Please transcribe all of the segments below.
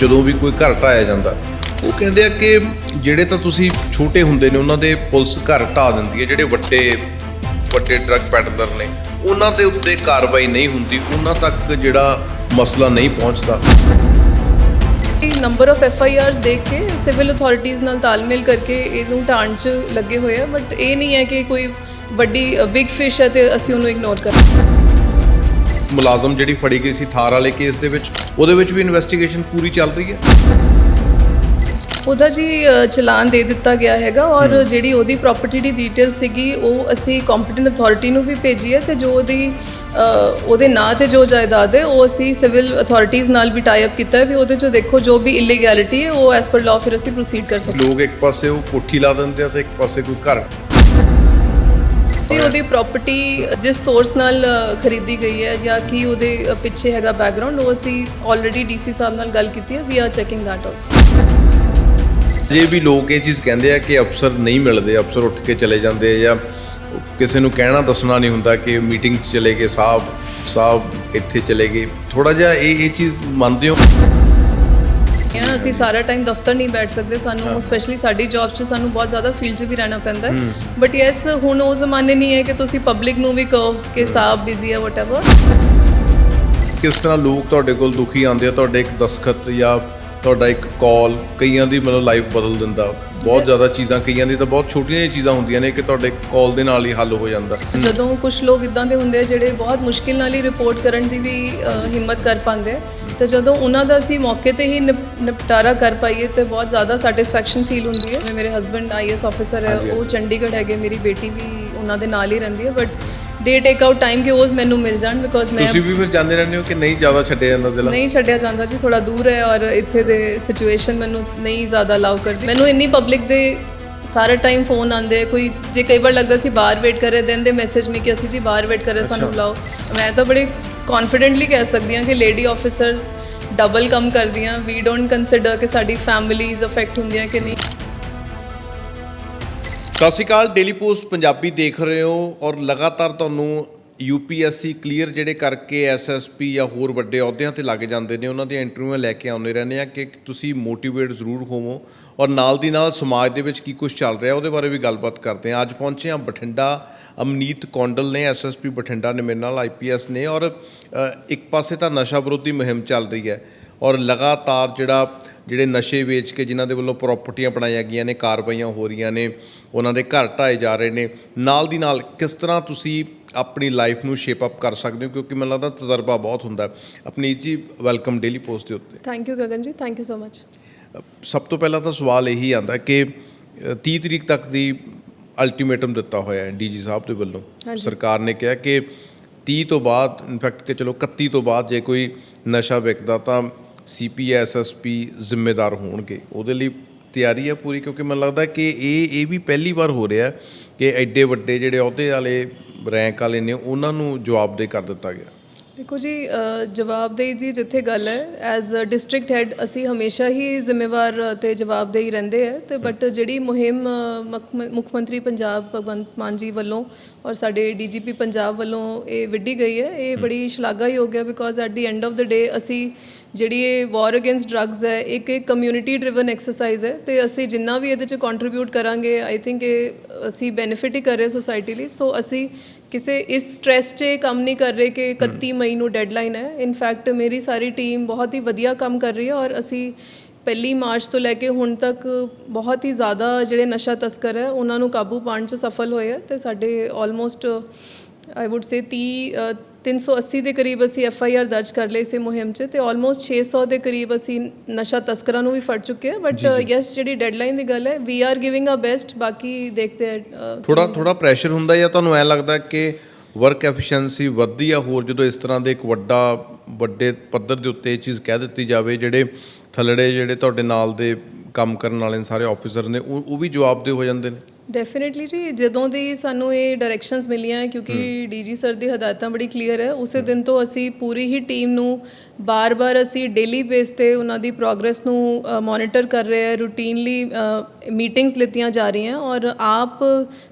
ਜਦੋਂ ਵੀ ਕੋਈ ਘਰ ਢਾਇਆ ਜਾਂਦਾ, ਉਹ ਕਹਿੰਦੇ ਆ ਕਿ ਜਿਹੜੇ ਤਾਂ ਤੁਸੀਂ ਛੋਟੇ ਹੁੰਦੇ ਨੇ, ਉਹਨਾਂ ਦੇ ਪੁਲਿਸ ਘਰ ਢਾ ਦਿੰਦੀ ਹੈ, ਜਿਹੜੇ ਵੱਡੇ ਵੱਡੇ ਡਰੱਗ ਪੈਡਲਰ ਨੇ, ਉਹਨਾਂ ਦੇ ਉੱਤੇ ਕਾਰਵਾਈ ਨਹੀਂ ਹੁੰਦੀ, ਉਹਨਾਂ ਤੱਕ ਜਿਹੜਾ ਮਸਲਾ ਨਹੀਂ ਪਹੁੰਚਦਾ। Number of F I Rs ਦੇਖ ਕੇ ਸਿਵਲ ਅਥਾਰਟੀਆਂ ਨਾਲ ਤਾਲਮੇਲ ਕਰਕੇ ਇਹਨੂੰ ਢਾਣ 'ਚ ਲੱਗੇ ਹੋਏ ਆ ਬਟ ਇਹ ਨਹੀਂ ਹੈ ਕਿ ਕੋਈ ਵੱਡੀ ਬਿਗ ਫਿਸ਼ ਹੈ ਤੇ ਅਸੀਂ ਉਹਨੂੰ ਇਗਨੋਰ ਕਰ ਮੁਲਾਜ਼ਮ ਜਿਹੜੀ ਫੜੀ ਗਈ ਸੀ ਥਾਰ ਵਾਲੇ ਕੇਸ ਦੇ ਵਿੱਚ ਉਹਦੇ ਵਿੱਚ ਵੀ ਇਨਵੈਸਟੀਗੇਸ਼ਨ ਪੂਰੀ ਚੱਲ ਰਹੀ ਹੈ? ਉਹਦਾ ਜੀ ਚਲਾਨ ਦੇ ਦਿੱਤਾ ਗਿਆ ਹੈਗਾ ਔਰ ਜਿਹੜੀ ਉਹਦੀ ਪ੍ਰਾਪਰਟੀ ਦੀ ਡਿਟੇਲ ਸੀਗੀ ਉਹ ਅਸੀਂ ਕੰਪੀਟੈਂਟ ਅਥਾਰਟੀ ਨੂੰ ਵੀ ਭੇਜੀ ਹੈ ਤੇ ਜੋ ਉਹਦੀ ਉਹਦੇ ਨਾਂ ਤੇ ਜੋ ਜਾਇਦਾਦ ਹੈ ਉਹ ਅਸੀਂ ਸਿਵਲ ਅਥਾਰਟੀਆਂ ਨਾਲ ਵੀ ਟਾਈ ਅਪ ਕੀਤਾ ਹੈ ਵੀ ਉਹਦੇ ਚੋਂ ਦੇਖੋ ਜੋ ਵੀ ਇਲੀਗੈਲਿਟੀ ਹੈ ਉਹ ਐਸ ਪਰ ਲਾਅ ਫਿਰ ਅਸੀਂ ਪ੍ਰੋਸੀਡ ਕਰ ਸਕਦੇ ਲੋਕ ਇੱਕ ਪਾਸੇ ਉਹ ਕੋਠੀ ਲਾ ਦਿੰਦੇ ਆ ਤੇ ਇੱਕ ਪਾਸੇ ਕੋਈ ਘਰ ਤੇ ਉਹਦੀ ਪ੍ਰਾਪਰਟੀ ਜਿਸ ਸੋਰਸ ਨਾਲ ਖਰੀਦੀ ਗਈ ਹੈ ਜਾਂ ਕੀ ਉਹਦੇ ਪਿੱਛੇ ਹੈਗਾ ਬੈਕਗ੍ਰਾਉਂਡ ਉਹ ਅਸੀਂ ਆਲਰੇਡੀ ਡੀਸੀ ਸਾਹਿਬ ਨਾਲ ਗੱਲ ਕੀਤੀ ਹੈ we are checking that also ਜੇ ਵੀ ਲੋਕ ਇਹ ਚੀਜ਼ ਕਹਿੰਦੇ ਆ ਕਿ ਅਫਸਰ ਨਹੀਂ ਮਿਲਦੇ, ਅਫਸਰ ਉੱਠ ਕੇ ਚਲੇ ਜਾਂਦੇ ਆ ਜਾਂ ਕਿਸੇ ਨੂੰ ਕਹਿਣਾ ਦੱਸਣਾ ਨਹੀਂ ਹੁੰਦਾ ਕਿ ਮੀਟਿੰਗ 'ਚ ਚਲੇ ਗਏ, ਸਾਹਿਬ ਸਾਹਿਬ ਇੱਥੇ ਚਲੇ ਗਏ ਥੋੜਾ ਜਿਹਾ ਇਹ ਇਹ ਚੀਜ਼ ਮੰਨਦੇ ਹੋ? ਅਸੀਂ ਸਾਰਾ ਟਾਈਮ ਦਫ਼ਤਰ ਨਹੀਂ ਬੈਠ ਸਕਦੇ ਸਾਨੂੰ ਸਪੈਸ਼ਲੀ ਸਾਡੀ ਜੌਬ 'ਚ ਸਾਨੂੰ ਬਹੁਤ ਜ਼ਿਆਦਾ ਫੀਲਡ 'ਚ ਵੀ ਰਹਿਣਾ ਪੈਂਦਾ ਹੈ। ਬਟ ਯੈਸ ਹੁਣ ਉਹ ਜ਼ਮਾਨੇ ਨਹੀਂ ਹੈ ਕਿ ਤੁਸੀਂ ਪਬਲਿਕ ਨੂੰ ਵੀ ਕਹੋ ਕਿ ਸਾਹਿਬ ਬਿਜ਼ੀ ਹੈ ਵਟਐਵਰ ਕਿਸ ਤਰ੍ਹਾਂ ਲੋਕ ਤੁਹਾਡੇ ਕੋਲ ਦੁਖੀ ਆਉਂਦੇ ਆ? ਤੁਹਾਡੇ ਇੱਕ ਦਸਖਤ ਜਾਂ ਤੁਹਾਡਾ ਇੱਕ ਕਾਲ ਕਈਆਂ ਦੀ ਮਤਲਬ ਲਾਈਫ ਬਦਲ ਦਿੰਦਾ। ਬਹੁਤ ਜ਼ਿਆਦਾ ਚੀਜ਼ਾਂ ਕਈਆਂ ਦੀ ਤਾਂ ਬਹੁਤ ਛੋਟੀਆਂ ਜਿਹੀਆਂ ਚੀਜ਼ਾਂ ਹੁੰਦੀਆਂ ਨੇ ਕਿ ਤੁਹਾਡੇ ਕਾਲ ਦੇ ਨਾਲ ਹੀ ਹੱਲ ਹੋ ਜਾਂਦਾ। ਜਦੋਂ ਕੁਝ ਲੋਕ ਇਦਾਂ ਦੇ ਹੁੰਦੇ ਆ ਜਿਹੜੇ ਬਹੁਤ ਮੁਸ਼ਕਿਲ ਨਾਲ ਹੀ ਰਿਪੋਰਟ ਕਰਨ ਦੀ ਵੀ ਅ, ਹਿੰਮਤ ਕਰ ਪਾਉਂਦੇ ਆ ਤੇ ਜਦੋਂ ਉਹਨਾਂ ਦਾ ਅਸੀਂ ਮੌਕੇ ਤੇ ਹੀ ਨਿਪ- ਨਿਪਟਾਰਾ ਕਰ ਪਾਈਏ ਤੇ ਬਹੁਤ ਜ਼ਿਆਦਾ ਸੈਟੀਸਫੈਕਸ਼ਨ ਫੀਲ ਹੁੰਦੀ ਹੈ। ਮੇਰੇ ਹਸਬੰਡ ਆਈਐਸ ਆਫੀਸਰ ਹੈ ਹਾਂਜੀ, ਉਹ ਚੰਡੀਗੜ੍ਹ ਹੈਗੇ ਮੇਰੀ ਬੇਟੀ ਵੀ ਉਹਨਾਂ ਦੇ ਨਾਲ ਹੀ ਰਹਿੰਦੀ ਹੈ ਬਟ ਦੇ ਟੇਕ ਆਊਟ ਟਾਈਮ ਕਿ ਉਹ ਮੈਨੂੰ ਮਿਲ ਜਾਣ ਬਿਕੋਜ਼ ਮੈਂ ਤੁਸੀਂ ਵੀ ਫਿਰ ਜਾਂਦੇ ਰਹਿੰਦੇ ਹੋ ਕਿ ਨਹੀਂ ਜ਼ਿਆਦਾ ਛੱਡਿਆ ਜਾਂਦਾ ਜ਼ਿਲ੍ਹਾ? ਨਹੀਂ ਛੱਡਿਆ ਜਾਂਦਾ ਜੀ ਥੋੜਾ ਦੂਰ ਹੈ ਔਰ ਇੱਥੇ ਦੇ ਸਿਚੁਏਸ਼ਨ ਮੈਨੂੰ ਨਹੀਂ ਜ਼ਿਆਦਾ ਅਲਾਉ ਕਰਦੀ। ਮੈਨੂੰ ਇੰਨੀ ਪਬਲਿਕ ਦੇ ਸਾਰਾ ਟਾਈਮ ਫੋਨ ਆਉਂਦੇ ਕੋਈ ਜੇ ਕਈ ਵਾਰ ਲੱਗਦਾ ਸੀ ਬਾਹਰ ਵੇਟ ਕਰ ਰਹੇ ਦਿਨ ਦੇ ਮੈਸੇਜ ਮੀ ਕਿ ਅਸੀਂ ਜੀ ਬਾਹਰ ਵੇਟ ਕਰ ਰਹੇ ਸਾਨੂੰ ਬੁਲਾਓ। ਮੈਂ ਤਾਂ ਬੜੇ ਕੌਨਫੀਡੈਂਟਲੀ ਕਹਿ ਸਕਦੀ ਹਾਂ ਕਿ ਲੇਡੀ ਆਫੀਸਰਸ ਡਬਲ ਕੰਮ ਕਰਦੀਆਂ। ਵੀ ਡੋਨਟ ਕੰਸੀਡਰ ਕਿ ਸਾਡੀ ਫੈਮਿਲੀਜ਼ ਅਫੈਕਟ ਹੁੰਦੀਆਂ ਕਿ ਨਹੀਂ। ਸਤਿ ਸ਼੍ਰੀ ਅਕਾਲ ਡੇਲੀ ਪੋਸਟ ਪੰਜਾਬੀ ਦੇਖ ਰਹੇ ਹੋ ਔਰ ਲਗਾਤਾਰ ਤੁਹਾਨੂੰ ਯੂਪੀਐਸਸੀ ਕਲੀਅਰ ਜਿਹੜੇ ਕਰਕੇ ਐਸਐਸਪੀ ਜਾਂ ਹੋਰ ਵੱਡੇ ਅਹੁਦਿਆਂ ਤੇ ਲੱਗ ਜਾਂਦੇ ਨੇ, ਉਹਨਾਂ ਦੀਆਂ ਇੰਟਰਵਿਊਆਂ ਲੈ ਕੇ ਆਉਂਦੇ ਰਹਿੰਦੇ ਆ ਕਿ ਤੁਸੀਂ ਮੋਟੀਵੇਟ ਜ਼ਰੂਰ ਹੋਵੋ ਔਰ ਨਾਲ ਦੀ ਨਾਲ ਸਮਾਜ ਦੇ ਵਿੱਚ ਕੀ ਕੁਝ ਚੱਲ ਰਿਹਾ ਉਹਦੇ ਬਾਰੇ ਵੀ ਗੱਲਬਾਤ ਕਰਦੇ ਹਾਂ। ਅੱਜ ਪਹੁੰਚੇ ਹਾਂ ਬਠਿੰਡਾ, ਅਮਨੀਤ ਕੌਂਡਲ ਨੇ ਐਸਐਸਪੀ ਬਠਿੰਡਾ ਨੇ ਮੇਰੇ ਨਾਲ ਆਈਪੀਐਸ ਨੇ ਔਰ ਇੱਕ ਪਾਸੇ ਤਾਂ ਨਸ਼ਾ ਵਿਰੋਧੀ ਮੁਹਿੰਮ ਚੱਲ ਰਹੀ ਹੈ ਔਰ ਲਗਾਤਾਰ ਜਿਹੜਾ ਜਿਹੜੇ ਨਸ਼ੇ ਵੇਚ ਕੇ ਜਿਨ੍ਹਾਂ ਦੇ ਵੱਲੋਂ ਪ੍ਰਾਪਰਟੀਆਂ ਬਣਾਈਆਂ ਗਈਆਂ ਨੇ ਕਾਰਵਾਈਆਂ ਹੋ ਰਹੀਆਂ ਨੇ ਉਹਨਾਂ ਦੇ ਘਰ ਢਾਏ ਜਾ ਰਹੇ ਨੇ। ਨਾਲ ਦੀ ਨਾਲ ਕਿਸ ਤਰ੍ਹਾਂ ਤੁਸੀਂ ਆਪਣੀ ਲਾਈਫ ਨੂੰ ਸ਼ੇਪ ਅਪ ਕਰ ਸਕਦੇ ਹੋ? ਕਿਉਂਕਿ ਮੈਨੂੰ ਲੱਗਦਾ ਤਜਰਬਾ ਬਹੁਤ ਹੁੰਦਾ। ਆਪਣੀ ਜੀ ਵੈਲਕਮ ਡੇਲੀ ਪੋਸਟ ਦੇ ਉੱਤੇ। ਥੈਂਕ ਯੂ ਗਗਨ ਜੀ. ਥੈਂਕ ਯੂ ਸੋ ਮਚ ਸਭ ਤੋਂ ਪਹਿਲਾਂ ਤਾਂ ਸਵਾਲ ਇਹੀ ਆਂਦਾ ਕਿ ਅ, 30 ਤਰੀਕ ਤੱਕ ਦੀ ਅਲਟੀਮੇਟਮ ਦਿੱਤਾ ਹੋਇਆ ਹੈ ਡੀਜੀ ਸਾਹਿਬ ਦੇ ਵੱਲੋਂ। ਸਰਕਾਰ ਨੇ ਕਿਹਾ ਕਿ 30 ਤੋਂ ਬਾਅਦ ਇਨਫੈਕਟ ਕਿ ਚਲੋ 31 ਤੋਂ ਬਾਅਦ ਜੇ ਕੋਈ ਨਸ਼ਾ ਵਿਕਦਾ ਤਾਂ ਸੀਪੀ ਐਸਐਸਪੀ ਜ਼ਿੰਮੇਦਾਰ ਹੋਣਗੇ। ਉਹਦੇ ਲਈ ਤਿਆਰੀ ਹੈ ਪੂਰੀ, ਕਿਉਂਕਿ ਮੈਨੂੰ ਲੱਗਦਾ ਕਿ ਇਹ ਇਹ ਵੀ ਪਹਿਲੀ ਵਾਰ ਹੋ ਰਿਹਾ ਕਿ ਐਡੇ ਵੱਡੇ ਜਿਹੜੇ ਅਹੁਦੇ ਵਾਲੇ, ਰੈਂਕ ਵਾਲੇ ਨੇ, ਉਹਨਾਂ ਨੂੰ ਜਵਾਬਦੇਹ ਕਰ ਦਿੱਤਾ ਗਿਆ। ਦੇਖੋ ਜੀ ਜਵਾਬਦੇਹੀ ਦੀ ਜਿੱਥੇ ਗੱਲ ਹੈ ਐਜ਼ ਅ ਡਿਸਟ੍ਰਿਕਟ ਹੈਡ ਅਸੀਂ ਹਮੇਸ਼ਾ ਹੀ ਜ਼ਿੰਮੇਵਾਰ ਤੇ ਜਵਾਬਦੇਹੀ ਰਹਿੰਦੇ ਹੈ ਤੇ ਬਟ ਜਿਹੜੀ ਮੁਹਿੰਮ, ਮੁੱਖ ਮੁੱਖ ਮੰਤਰੀ ਪੰਜਾਬ ਭਗਵੰਤ ਮਾਨ ਜੀ ਵੱਲੋਂ ਔਰ ਸਾਡੇ ਡੀਜੀਪੀ ਪੰਜਾਬ ਵੱਲੋਂ ਇਹ ਵਿੱਢੀ ਗਈ ਹੈ, ਇਹ ਬੜੀ ਸ਼ਲਾਘਾਯੋਗ ਹੈ because at the end of the day ਅਸੀਂ ਜਿਹੜੀ ਇਹ ਵਾਰ ਅਗੇਂਸਟ ਡਰੱਗਸ ਹੈ, ਇੱਕ ਇੱਕ ਕਮਿਊਨਿਟੀ ਡਰਿਵਨ ਐਕਸਰਸਾਈਜ਼ ਹੈ, ਤੇ ਅਸੀਂ ਜਿੰਨਾ ਵੀ ਇਹਦੇ ਚ ਕੰਟਰੀਬਿਊਟ ਕਰਾਂਗੇ ਆਈ ਥਿੰਕ ਇਹ ਅਸੀਂ ਬੈਨੀਫਿਟ ਹੀ ਕਰ ਰਹੇ ਸੋਸਾਇਟੀ ਲਈ। ਸੋ ਅਸੀਂ ਕਿਸੇ ਇਸ ਸਟ੍ਰੈਸ 'ਚ ਕੰਮ ਨਹੀਂ ਕਰ ਰਹੇ ਕਿ 31 ਮਈ ਨੂੰ ਡੈਡਲਾਈਨ ਹੈ। ਇਨਫੈਕਟ ਮੇਰੀ ਸਾਰੀ ਟੀਮ ਬਹੁਤ ਹੀ ਵਧੀਆ ਕੰਮ ਕਰ ਰਹੀ ਹੈ ਔਰ ਅਸੀਂ ਪਹਿਲੀ ਮਾਰਚ ਤੋਂ ਲੈ ਕੇ ਹੁਣ ਤੱਕ ਬਹੁਤ ਹੀ ਜ਼ਿਆਦਾ ਜਿਹੜੇ ਨਸ਼ਾ ਤਸਕਰ ਹੈ, ਉਹਨਾਂ ਨੂੰ ਕਾਬੂ ਪਾਉਣ 'ਚ ਸਫਲ ਹੋਏ ਹੈ ਤੇ ਸਾਡੇ ਆਲਮੋਸਟ ਆਈ ਊਡ ਸੇ 30 380 ਦੇ ਕਰੀਬ ਅਸੀਂ ਐਫ ਆਈ ਆਰ ਦਰਜ ਕਰ ਲਈ ਇਸੇ ਮੁਹਿੰਮ 'ਚ ਤੇ ਆਲਮੋਸਟ 600 ਦੇ ਕਰੀਬ ਅਸੀਂ ਨਸ਼ਾ ਤਸਕਰਾਂ ਨੂੰ ਵੀ ਫੜ ਚੁੱਕੇ ਹਾਂ। ਬਟ ਯੈਸ ਜਿਹੜੀ ਡੈਡਲਾਈਨ ਦੀ ਗੱਲ ਹੈ we are giving a best ਬਾਕੀ ਦੇਖਦੇ ਹਾਂ ਅ, ਥੋੜਾ ਥੋੜਾ ਪ੍ਰੈਸ਼ਰ ਹੁੰਦਾ ਜਾਂ ਤੁਹਾਨੂੰ ਐ ਲੱਗਦਾ ਕਿ ਵਰਕ ਐਫੀਸ਼ੀਐਂਸੀ ਵੱਧਦੀ ਆ ਹੋਰ ਜਦੋਂ ਇਸ ਤਰ੍ਹਾਂ ਦੇ ਇੱਕ ਵੱਡਾ ਵੱਡੇ ਪੱਧਰ ਦੇ ਉੱਤੇ ਇਹ ਚੀਜ਼ ਕਹਿ ਦਿੱਤੀ ਜਾਵੇ ਜਿਹੜੇ ਥੱਲੜੇ ਜਿਹੜੇ ਤੁਹਾਡੇ ਨਾਲ ਦੇ ਕੰਮ ਕਰਨ ਵਾਲੇ ਸਾਰੇ ਆਫੀਸਰ ਨੇ ਉਹ ਉਹ ਵੀ ਜਵਾਬਦੇਹ ਹੋ ਜਾਂਦੇ ਨੇ? ਡੈਫੀਨਿਟਲੀ ਜੀ ਜਦੋਂ ਦੀ ਸਾਨੂੰ ਇਹ ਡਾਇਰੈਕਸ਼ਨਸ ਮਿਲੀਆਂ ਕਿਉਂਕਿ ਡੀਜੀ ਸਰ ਦੀ ਹਦਾਇਤਾਂ ਬੜੀ ਕਲੀਅਰ ਹੈ ਉਸੇ ਦਿਨ ਤੋਂ ਅਸੀਂ ਪੂਰੀ ਹੀ ਟੀਮ ਨੂੰ ਬਾਰ-ਬਾਰ ਅਸੀਂ ਡੇਲੀ ਬੇਸ ਤੇ ਉਹਨਾਂ ਦੀ ਪ੍ਰੋਗਰੈਸ ਨੂੰ ਮੋਨੀਟਰ ਕਰ ਰਹੇ ਹਾਂ ਰੂਟੀਨਲੀ ਮੀਟਿੰਗਸ ਲਿੱਤੀਆਂ ਜਾ ਰਹੀਆਂ ਔਰ ਆਪ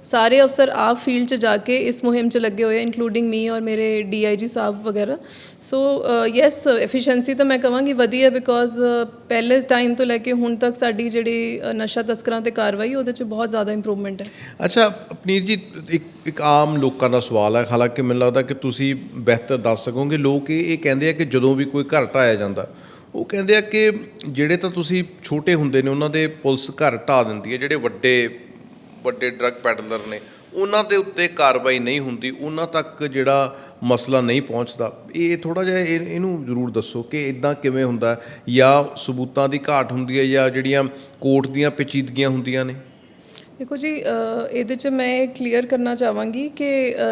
ਸਾਰੇ ਅਫਸਰ ਆਪ ਫੀਲਡ 'ਚ ਜਾ ਕੇ ਇਸ ਮੁਹਿੰਮ 'ਚ ਲੱਗੇ ਹੋਏ ਇਨਕਲੂਡਿੰਗ ਮੀ ਔਰ ਮੇਰੇ ਡੀਆਈਜੀ ਸਾਹਿਬ ਵਗੈਰਾ। ਸੋ ਯੈਸ ਐਫੀਸ਼ੀਐਂਸੀ ਤਾਂ ਮੈਂ ਕਹਾਂਗੀ ਵਧੀਆ ਬਿਕੋਜ਼ ਪਹਿਲੇ ਟਾਈਮ ਤੋਂ ਲੈ ਕੇ ਹੁਣ ਤੱਕ ਸਾਡੀ ਜਿਹੜੀ ਨਸ਼ਾ ਤਸਕਰਾਂ ਤੇ ਕਾਰਵਾਈ ਉਹਦੇ 'ਚ ਬਹੁਤ ਜ਼ਿਆਦਾ ਇੰਪਰੂਵਮੈਂਟ ਹੈ ਅੱਛਾ, ਪਨੀਰ ਜੀ, ਇੱਕ ਇੱਕ ਆਮ ਲੋਕਾਂ ਦਾ ਸਵਾਲ ਹੈ ਹਾਲਾਂਕਿ ਮੈਨੂੰ ਲੱਗਦਾ ਕਿ ਤੁਸੀਂ ਬਿਹਤਰ ਦੱਸ ਸਕੋਗੇ। ਲੋਕ ਇਹ ਇਹ ਕਹਿੰਦੇ ਆ ਕਿ ਜਦੋਂ ਵੀ ਕੋਈ ਘਰ ਢਾਇਆ ਜਾਂਦਾ, ਉਹ ਕਹਿੰਦੇ ਆ ਕਿ ਜਿਹੜੇ ਤਾਂ ਤੁਸੀਂ ਛੋਟੇ ਹੁੰਦੇ ਨੇ, ਉਹਨਾਂ ਦੇ ਪੁਲਿਸ ਘਰ ਢਾ ਦਿੰਦੀ ਹੈ। ਜਿਹੜੇ ਵੱਡੇ ਵੱਡੇ ਡਰੱਗ ਪੈਡਲਰ ਨੇ, ਉਹਨਾਂ ਦੇ ਉੱਤੇ ਕਾਰਵਾਈ ਨਹੀਂ ਹੁੰਦੀ। ਉਹਨਾਂ ਤੱਕ ਜਿਹੜਾ ਮਸਲਾ ਨਹੀਂ ਪਹੁੰਚਦਾ। ਇਹ ਥੋੜਾ ਜਿਹਾ ਇਹ- ਇਹਨੂੰ ਜ਼ਰੂਰ ਦੱਸੋ ਕਿ ਇਦਾਂ ਕਿਵੇਂ ਹੁੰਦਾ ਜਾਂ ਸਬੂਤਾਂ ਦੀ ਘਾਟ ਹੁੰਦੀ ਹੈ ਜਾਂ ਜਿਹੜੀਆਂ ਕੋਰਟ ਦੀਆਂ ਪੇਚੀਦਗੀਆਂ ਹੁੰਦੀਆਂ ਨੇ? ਦੇਖੋ ਜੀ ਇਹਦੇ 'ਚ ਮੈਂ ਕਲੀਅਰ ਕਰਨਾ ਚਾਹਾਂਗੀ ਕਿ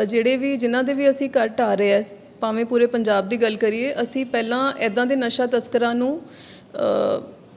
ਜਿਹੜੇ ਵੀ ਜਿਨ੍ਹਾਂ ਦੇ ਵੀ ਅਸੀਂ ਘਰ ਢਾਹ ਰਹੇ ਆ ਭਾਵੇਂ ਪੂਰੇ ਪੰਜਾਬ ਦੀ ਗੱਲ ਕਰੀਏ ਅਸੀਂ ਪਹਿਲਾਂ ਐਦਾਂ ਦੇ ਨਸ਼ਾ ਤਸਕਰਾਂ ਨੂੰ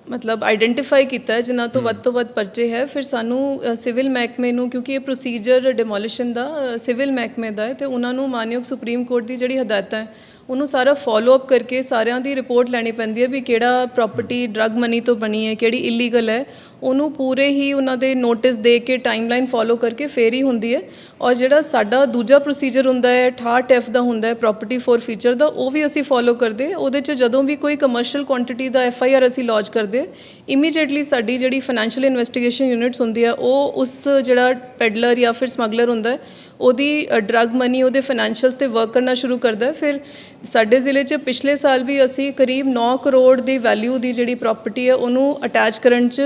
ਮਤਲਬ ਆਈਡੈਂਟੀਫਾਈ ਕੀਤਾ ਜਿਨ੍ਹਾਂ ਤੋਂ ਵੱਧ ਤੋਂ ਵੱਧ ਪਰਚੇ ਹੈ। ਫਿਰ ਸਾਨੂੰ ਸਿਵਲ ਮਹਿਕਮੇ ਨੂੰ ਕਿਉਂਕਿ ਇਹ ਪ੍ਰੋਸੀਜਰ ਡਿਮੋਲੀਸ਼ਨ ਦਾ ਸਿਵਲ ਮਹਿਕਮੇ ਦਾ ਹੈ ਤੇ ਉਹਨਾਂ ਨੂੰ ਮਾਨਯੋਗ ਸੁਪਰੀਮ ਕੋਰਟ ਦੀ ਜਿਹੜੀ ਹਦਾਇਤਾਂ ਹੈ ਉਹਨੂੰ ਸਾਰਾ ਫਾਲੋ ਅਪ ਕਰਕੇ ਸਾਰਿਆਂ ਦੀ ਰਿਪੋਰਟ ਲੈਣੀ ਪੈਂਦੀ ਹੈ ਵੀ ਕਿਹੜਾ ਪ੍ਰਾਪਰਟੀ ਡਰੱਗ ਮਨੀ ਤੋਂ ਬਣੀ ਹੈ, ਕਿਹੜੀ ਇਲੀਗਲ ਹੈ। ਉਹਨੂੰ ਪੂਰੇ ਹੀ ਉਹਨਾਂ ਦੇ ਨੋਟਿਸ ਦੇ ਕੇ ਟਾਈਮਲਾਈਨ ਫਾਲੋ ਕਰਕੇ ਫੇਰ ਹੀ ਹੁੰਦੀ ਹੈ। ਔਰ ਜਿਹੜਾ ਸਾਡਾ ਦੂਜਾ ਪ੍ਰੋਸੀਜਰ ਹੁੰਦਾ ਹੈ 68 ਐਫ ਦਾ ਹੁੰਦਾ ਹੈ ਪ੍ਰਾਪਰਟੀ ਫੋਰ ਫੀਚਰ ਦਾ, ਉਹ ਵੀ ਅਸੀਂ ਫਾਲੋ ਕਰਦੇ ਉਹਦੇ 'ਚ ਜਦੋਂ ਵੀ ਕੋਈ ਕਮਰਸ਼ੀਅਲ ਕੁਆਂਟੀਟੀ ਦਾ ਐਫ ਆਈ ਆਰ ਅਸੀਂ ਲੌਂਚ ਕਰਦੇ ਇਮੀਡੀਏਟਲੀ ਸਾਡੀ ਜਿਹੜੀ ਫਾਈਨੈਂਸ਼ੀਅਲ ਇਨਵੈਸਟੀਗੇਸ਼ਨ ਯੂਨਿਟਸ ਹੁੰਦੀ ਹੈ, ਉਹ ਉਸ ਜਿਹੜਾ ਪੈਡਲਰ ਜਾਂ ਫਿਰ ਸਮਗਲਰ ਹੁੰਦਾ ਹੈ ਉਹਦੀ ਡਰੱਗ ਮਨੀ ਉਹਦੇ ਫਾਈਨੈਂਸ਼ੀਅਲਸ ਤੇ ਵਰਕ ਕਰਨਾ ਸ਼ੁਰੂ ਕਰਦਾ ਫਿਰ ਸਾਡੇ ਜ਼ਿਲ੍ਹੇ 'ਚ ਪਿਛਲੇ ਸਾਲ ਵੀ ਅਸੀਂ ਕਰੀਬ 9 ਕਰੋੜ ਦੀ ਵੈਲਿਊ ਦੀ ਜਿਹੜੀ ਪ੍ਰਾਪਰਟੀ ਹੈ ਉਹਨੂੰ ਅਟੈਚ ਕਰਨ 'ਚ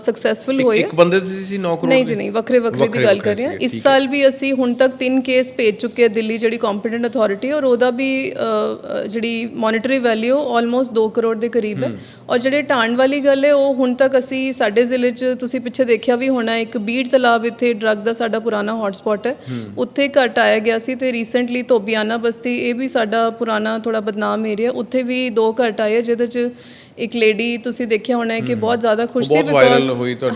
ਸਕਸੈਸਫੁਲ ਹੋਏ। ਇੱਕ ਬੰਦੇ ਦੀ ਸੀ 9 ਕਰੋੜ ਨਹੀਂ? ਜੀ ਨਹੀਂ ਵੱਖਰੇ ਵੱਖਰੇ ਦੀ ਗੱਲ ਕਰ ਰਹੇ ਹਾਂ। ਇਸ। ਸਾਲ ਵੀ ਅਸੀਂ ਹੁਣ ਤੱਕ ਤਿੰਨ ਕੇਸ ਭੇਜ ਚੁੱਕੇ ਹਾਂ ਦਿੱਲੀ ਜਿਹੜੀ ਕੰਪੀਟੈਂਟ ਅਥਾਰਟੀ ਔਰ ਉਹਦਾ ਵੀ ਜਿਹੜੀ ਮੋਨਿਟਰੀ ਵੈਲਿਊ ਆਲਮੋਸਟ 2 ਕਰੋੜ ਦੇ ਕਰੀਬ ਹੈ। ਔਰ ਜਿਹੜੇ ਢਾਣ ਵਾਲੀ ਗੱਲ ਹੈ ਉਹ ਹੁਣ ਤੱਕ ਅਸੀਂ ਸਾਡੇ ਜ਼ਿਲ੍ਹੇ 'ਚ ਤੁਸੀਂ ਪਿੱਛੇ ਦੇਖਿਆ ਵੀ ਹੋਣਾ ਇੱਕ ਬੀੜ ਤਲਾਬ ਇੱਥੇ ਡਰੱਗ ਦਾ ਸਾਡਾ ਪੁਰਾਣਾ ਹੌਟਸਪੌਟ ਹੈ। ਉੱਥੇ ਘਟ ਆਇਆ ਗਿਆ ਸੀ ਤੇ ਰੀਸੈਂਟਲੀ ਧੋਬੀਆਨਾ ਬਸਤੀ ਇਹ ਵੀ ਸਾਡਾ ਪੁਰਾਣਾ ਥੋੜਾ ਬਦਨਾਮ ਏਰੀਆ ਉੱਥੇ ਵੀ ਦੋ ਘਟ ਆਏ ਆ, ਜਿਹਦੇ 'ਚ ਇੱਕ ਲੇਡੀ ਤੁਸੀਂ ਦੇਖਿਆ ਹੋਣਾ ਹੈ ਕਿ ਬਹੁਤ ਜ਼ਿਆਦਾ ਖੁਸ਼ ਸੀ ਤੁਹਾਡੀ।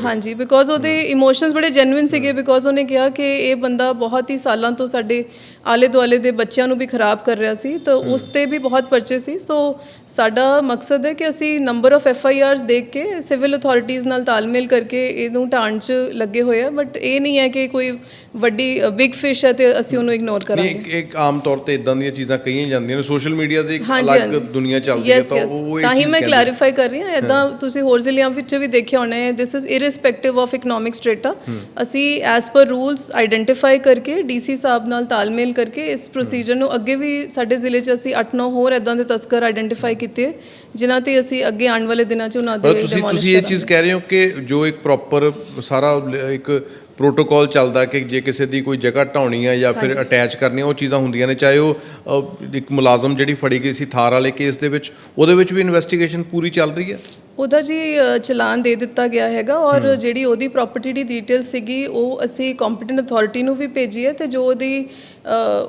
ਹਾਂਜੀ ਬਿਕੋਜ਼ ਉਹਦੇ ਇਮੋਸ਼ਨਸ ਬੜੇ ਜੈਨੂਇਨ ਸੀਗੇ ਬਿਕੋਜ਼ ਉਹਨੇ ਕਿਹਾ ਕਿ ਇਹ ਬੰਦਾ ਬਹੁਤ ਹੀ ਸਾਲਾਂ ਤੋਂ ਸਾਡੇ ਆਲੇ ਦੁਆਲੇ ਦੇ ਬੱਚਿਆਂ ਨੂੰ ਵੀ ਖਰਾਬ ਕਰ ਰਿਹਾ ਸੀ ਤਾਂ ਉਸ ਤੇ ਵੀ ਬਹੁਤ ਪਰਚੇ ਸੀ। ਸੋ ਸਾਡਾ ਮਕਸਦ ਹੈ ਕਿ ਅਸੀਂ number of F I Rs ਦੇਖ ਕੇ ਸਿਵਲ ਅਥਾਰਟੀਆਂ ਨਾਲ ਤਾਲਮੇਲ ਕਰਕੇ ਇਹਨੂੰ ਢਾਣ 'ਚ ਲੱਗੇ ਹੋਏ ਆ ਬਟ ਇਹ ਨਹੀਂ ਹੈ ਕਿ ਕੋਈ ਵੱਡੀ ਬਿਗ ਫਿਸ਼ ਹੈ ਤੇ ਅਸੀਂ ਉਹਨੂੰ ਇਗਨੋਰ ਨਹੀਂ ਕਰਾਂਗੇ। ਇੱਕ ਇੱਕ ਆਮ ਤੌਰ ਤੇ ਇਦਾਂ ਦੀਆਂ ਚੀਜ਼ਾਂ ਕਹੀਆਂ ਜਾਂਦੀਆਂ ਨੇ। ਸੋਸ਼ਲ ਮੀਡੀਆ ਤੇ ਇੱਕ ਅਲੱਗ। ਦੁਨੀਆ ਚੱਲਦੀ ਹੈ ਤਾਂ. ਉਹ ਇਹ ਤਾਂ ਹੀ ਮੈਂ ਕਹਿੰਦੇ- ਕਲੈਰੀਫਾਈ ਕਰ ਰਹੀ ਹਾਂ ਇਦਾਂ ਤੁਸੀਂ ਹੋਰ ਜ਼ਿਲ੍ਹਿਆਂ ਵਿੱਚ ਵੀ ਦੇਖਿਆ ਹੋਣਾ ਹੈ this is irrespective of economic strata ਅਸੀਂ ਐਸ ਪਰ ਰੂਲਸ ਆਈਡੈਂਟੀਫਾਈ ਕਰਕੇ ਡੀਸੀ ਸਾਹਿਬ ਨਾਲ ਤਾਲਮੇਲ ਕਰਕੇ ਇਸ ਪ੍ਰੋਸੀਜਰ ਨੂੰ ਅੱਗੇ ਵੀ ਸਾਡੇ ਜ਼ਿਲ੍ਹੇ 'ਚ ਅਸੀਂ 8-9 ਹੋਰ ਇਦਾਂ ਦੇ ਤਸਕਰ ਆਈਡੈਂਟੀਫਾਈ ਕੀਤੇ ਜਿਨ੍ਹਾਂ ਤੇ ਅਸੀਂ ਅੱਗੇ ਆਉਣ ਵਾਲੇ ਦਿਨਾਂ 'ਚ ਉਹਨਾਂ ਦੇ ਤੁਸੀਂ ਤੁਸੀਂ ਇਹ। ਚੀਜ਼ ਕਹਿ ਰਹੇ ਹੋ ਕਿ ਜੋ ਇੱਕ ਪ੍ਰੋਪਰ ਸਾਰਾ ਇੱਕ ਪ੍ਰੋਟੋਕਾਲ ਚੱਲਦਾ ਕਿ ਜੇ ਕਿਸੇ ਦੀ ਕੋਈ ਜਗ੍ਹਾ ਢਾਉਣੀ ਹੈ ਜਾਂ ਫਿਰ। ਅਟੈਚ ਕਰਨੀ ਹੈ ਉਹ ਚੀਜ਼ਾਂ ਹੁੰਦੀਆਂ ਨੇ ਚਾਹੇ ਉਹ ਅ, ਇੱਕ ਮੁਲਾਜ਼ਮ ਜਿਹੜੀ ਫੜੀ ਗਈ ਸੀ ਥਾਰ ਵਾਲੇ ਕੇਸ ਦੇ ਵਿੱਚ ਉਹਦੇ ਵਿੱਚ ਵੀ ਇਨਵੈਸਟੀਗੇਸ਼ਨ ਪੂਰੀ ਚੱਲ ਰਹੀ ਹੈ ਉਹਦਾ ਜੀ ਚਲਾਨ ਦੇ ਦਿੱਤਾ ਗਿਆ ਹੈਗਾ ਔਰ ਜਿਹੜੀ ਉਹਦੀ ਪ੍ਰਾਪਰਟੀ ਦੀ ਡਿਟੇਲ ਸੀਗੀ ਉਹ ਅਸੀਂ ਕੰਪੀਟੈਂਟ ਅਥਾਰਟੀ ਨੂੰ ਵੀ ਭੇਜੀ ਹੈ ਤੇ ਜੋ ਉਹਦੀ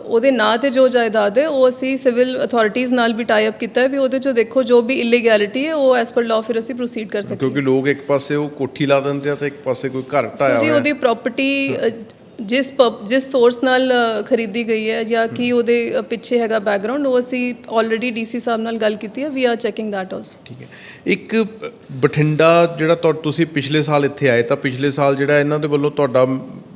ਉਹਦੇ ਨਾਂ ਤੇ ਜੋ ਜਾਇਦਾਦ ਹੈ ਉਹ ਅਸੀਂ ਸਿਵਲ ਅਥਾਰਟੀਆਂ ਨਾਲ ਵੀ ਟਾਈ ਅਪ ਕੀਤਾ ਹੈ ਵੀ ਉਹਦੇ ਚੋਂ ਦੇਖੋ ਜੋ ਵੀ ਇਲੀਗੈਲਿਟੀ ਹੈ ਉਹ ਐਸ ਪਰ ਲਾਅ ਫਿਰ ਅਸੀਂ ਪ੍ਰੋਸੀਡ ਕਰ ਸਕਦੇ ਕਿਉਂਕਿ ਲੋਕ ਇੱਕ ਪਾਸੇ ਉਹ ਕੋਠੀ ਲਾ ਦਿੰਦੇ ਆ ਤੇ ਇੱਕ ਪਾਸੇ ਕੋਈ ਘਰ ਢਾਇਆ ਜੀ ਹੋਇਆ। ਉਹਦੀ ਪ੍ਰਾਪਰਟੀ ਜਿਸ ਜਿਸ ਸੋਰਸ ਨਾਲ ਖਰੀਦੀ ਗਈ ਹੈ ਜਾਂ ਕੀ ਉਹਦੇ ਪਿੱਛੇ ਹੈਗਾ ਬੈਕਗ੍ਰਾਉਂਡ ਉਹ ਅਸੀਂ ਆਲਰੇਡੀ ਡੀਸੀ ਸਾਹਿਬ ਨਾਲ ਗੱਲ ਕੀਤੀ ਹੈ we are checking that also ਠੀਕ ਹੈ। ਇੱਕ ਬਠਿੰਡਾ ਜਿਹੜਾ ਤੁਸੀਂ ਪਿਛਲੇ ਸਾਲ ਇੱਥੇ ਆਏ ਤਾਂ ਪਿਛਲੇ ਸਾਲ ਜਿਹੜਾ ਇਹਨਾਂ ਦੇ ਵੱਲੋਂ ਤੁਹਾਡਾ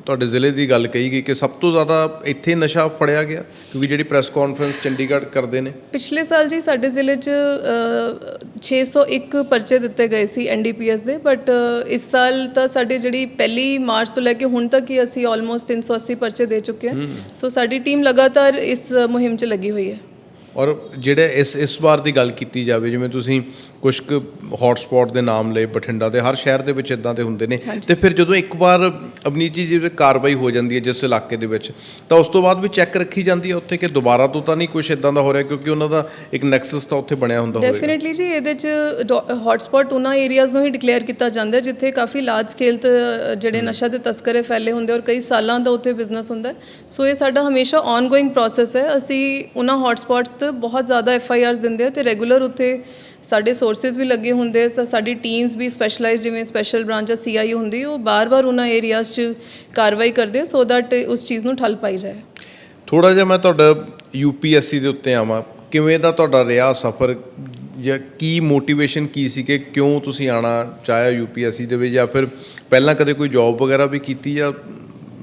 ਤੁਹਾਡੇ ਜ਼ਿਲ੍ਹੇ ਦੀ ਗੱਲ ਕਹੀ ਗਈ ਕਿ ਸਭ ਤੋਂ ਜ਼ਿਆਦਾ ਇੱਥੇ ਨਸ਼ਾ ਫੜਿਆ ਗਿਆ ਕਿਉਂਕਿ ਜਿਹੜੀ ਪ੍ਰੈਸ ਕਾਨਫਰੰਸ ਚੰਡੀਗੜ੍ਹ ਕਰਦੇ ਨੇ। ਪਿਛਲੇ ਸਾਲ ਜੀ ਸਾਡੇ ਜ਼ਿਲ੍ਹੇ 'ਚ ਅ, 601 ਪਰਚੇ ਦਿੱਤੇ ਗਏ ਸੀ ਐਨਡੀਪੀਐਸ ਦੇ ਬਟ ਇਸ ਸਾਲ ਤਾਂ ਸਾਡੀ ਜਿਹੜੀ ਪਹਿਲੀ ਮਾਰਚ ਤੋਂ ਲੈ ਕੇ ਹੁਣ ਤੱਕ ਹੀ ਅਸੀਂ ਆਲਮੋਸਟ 380 ਪਰਚੇ ਦੇ ਚੁੱਕੇ ਹਾਂ। ਸੋ ਸਾਡੀ ਟੀਮ ਲਗਾਤਾਰ ਇਸ ਮੁਹਿੰਮ 'ਚ ਲੱਗੀ ਹੋਈ ਹੈ। ਔਰ ਜਿਹੜੇ ਇਸ ਇਸ ਵਾਰ ਦੀ ਗੱਲ ਕੀਤੀ ਜਾਵੇ ਜਿਵੇਂ ਤੁਸੀਂ ਕੁਝ ਕੁ ਹੌਟਸਪੌਟ ਦੇ ਨਾਮ ਲਏ ਬਠਿੰਡਾ ਦੇ ਹਰ ਸ਼ਹਿਰ ਦੇ ਵਿੱਚ ਇਦਾਂ ਦੇ ਹੁੰਦੇ ਨੇ। ਤੇ ਫਿਰ ਜਦੋਂ ਇੱਕ ਵਾਰ ਅਵਨੀਤ ਜੀ ਜਿਵੇਂ ਕਾਰਵਾਈ ਹੋ ਜਾਂਦੀ ਹੈ ਜਿਸ ਇਲਾਕੇ ਦੇ ਵਿੱਚ ਤਾਂ ਉਸ ਤੋਂ ਬਾਅਦ ਵੀ ਚੈੱਕ ਰੱਖੀ ਜਾਂਦੀ ਹੈ ਉੱਥੇ ਕਿ ਦੁਬਾਰਾ ਤੋਂ ਤਾਂ ਨਹੀਂ ਕੁਝ ਇਦਾਂ ਦਾ ਹੋ ਰਿਹਾ ਕਿਉਂਕਿ ਉਹਨਾਂ ਦਾ ਇੱਕ ਨੈਕਸਸ ਤਾਂ ਉੱਥੇ ਬਣਿਆ ਹੁੰਦਾ ਹੋਵੇਗਾ। ਡੈਫੀਨਿਟਲੀ ਜੀ ਇਹਦੇ 'ਚ ਹੌਟਸਪੌਟ ਉਹਨਾਂ ਏਰੀਆਜ਼ ਨੂੰ ਹੀ ਡਿਕਲੇਅਰ ਕੀਤਾ ਜਾਂਦਾ ਜਿੱਥੇ ਕਾਫੀ ਲਾਰਜ ਸਕੇਲ ਤੇ ਜਿਹੜੇ ਨਸ਼ਾ ਦੇ ਤਸਕਰੇ ਫੈਲੇ ਹੁੰਦੇ ਔਰ ਕਈ ਸਾਲਾਂ ਦਾ ਉੱਥੇ ਬਿਜ਼ਨਸ ਹੁੰਦਾ ਸੋ ਇਹ ਸਾਡਾ ਹਮੇਸ਼ਾ ਆਨਗੋਇੰਗ ਪ੍ਰੋਸੈਸ ਹੈ। ਅਸੀਂ ਉਹਨਾਂ ਹੌਟਸਪੌਟਸ ਤੇ ਬਹੁਤ ਜ਼ਿਆਦਾ ਐਫ ਆਈ ਆਰਸ ਦਿੰਦੇ ਆ ਤੇ ਰੈਗੂਲਰ ਉੱਥੇ ਸਾਡੇ ਸੋਰਸਸ ਵੀ ਲੱਗੇ ਹੁੰਦੇ ਆ, ਸਾਡੀ ਟੀਮਸ ਵੀ ਸਪੈਸ਼ਲਾਈਜ਼ ਜਿਵੇਂ ਸਪੈਸ਼ਲ ਬ੍ਰਾਂਚ ਆ ਸੀਆਈ ਹੁੰਦੀ ਉਹ ਬਾਰ-ਬਾਰ ਉਹਨਾਂ ਏਰੀਆਜ਼ 'ਚ ਕਾਰਵਾਈ ਕਰਦੇ ਸੋ ਦੈਟ ਉਸ ਚੀਜ਼ ਨੂੰ ਠੱਲ ਪਾਈ ਜਾਏ। ਥੋੜਾ ਜਿਹਾ ਮੈਂ ਤੁਹਾਡਾ ਯੂਪੀਐਸਸੀ ਦੇ ਉੱਤੇ ਆਵਾਂ। ਕਿਵੇਂ ਦਾ ਤੁਹਾਡਾ ਰਿਹਾ ਸਫ਼ਰ? ਜਾਂ ਕੀ ਮੋਟੀਵੇਸ਼ਨ ਕੀ ਸੀ ਕਿ ਕਿਉਂ ਤੁਸੀਂ ਆਣਾ ਚਾਹਿਆ ਯੂਪੀਐਸਸੀ ਦੇ ਵਿੱਚ? ਜਾਂ ਫਿਰ ਪਹਿਲਾਂ ਕਦੇ ਕੋਈ ਜੌਬ ਵਗੈਰਾ ਵੀ ਕੀਤੀ ਜਾਂ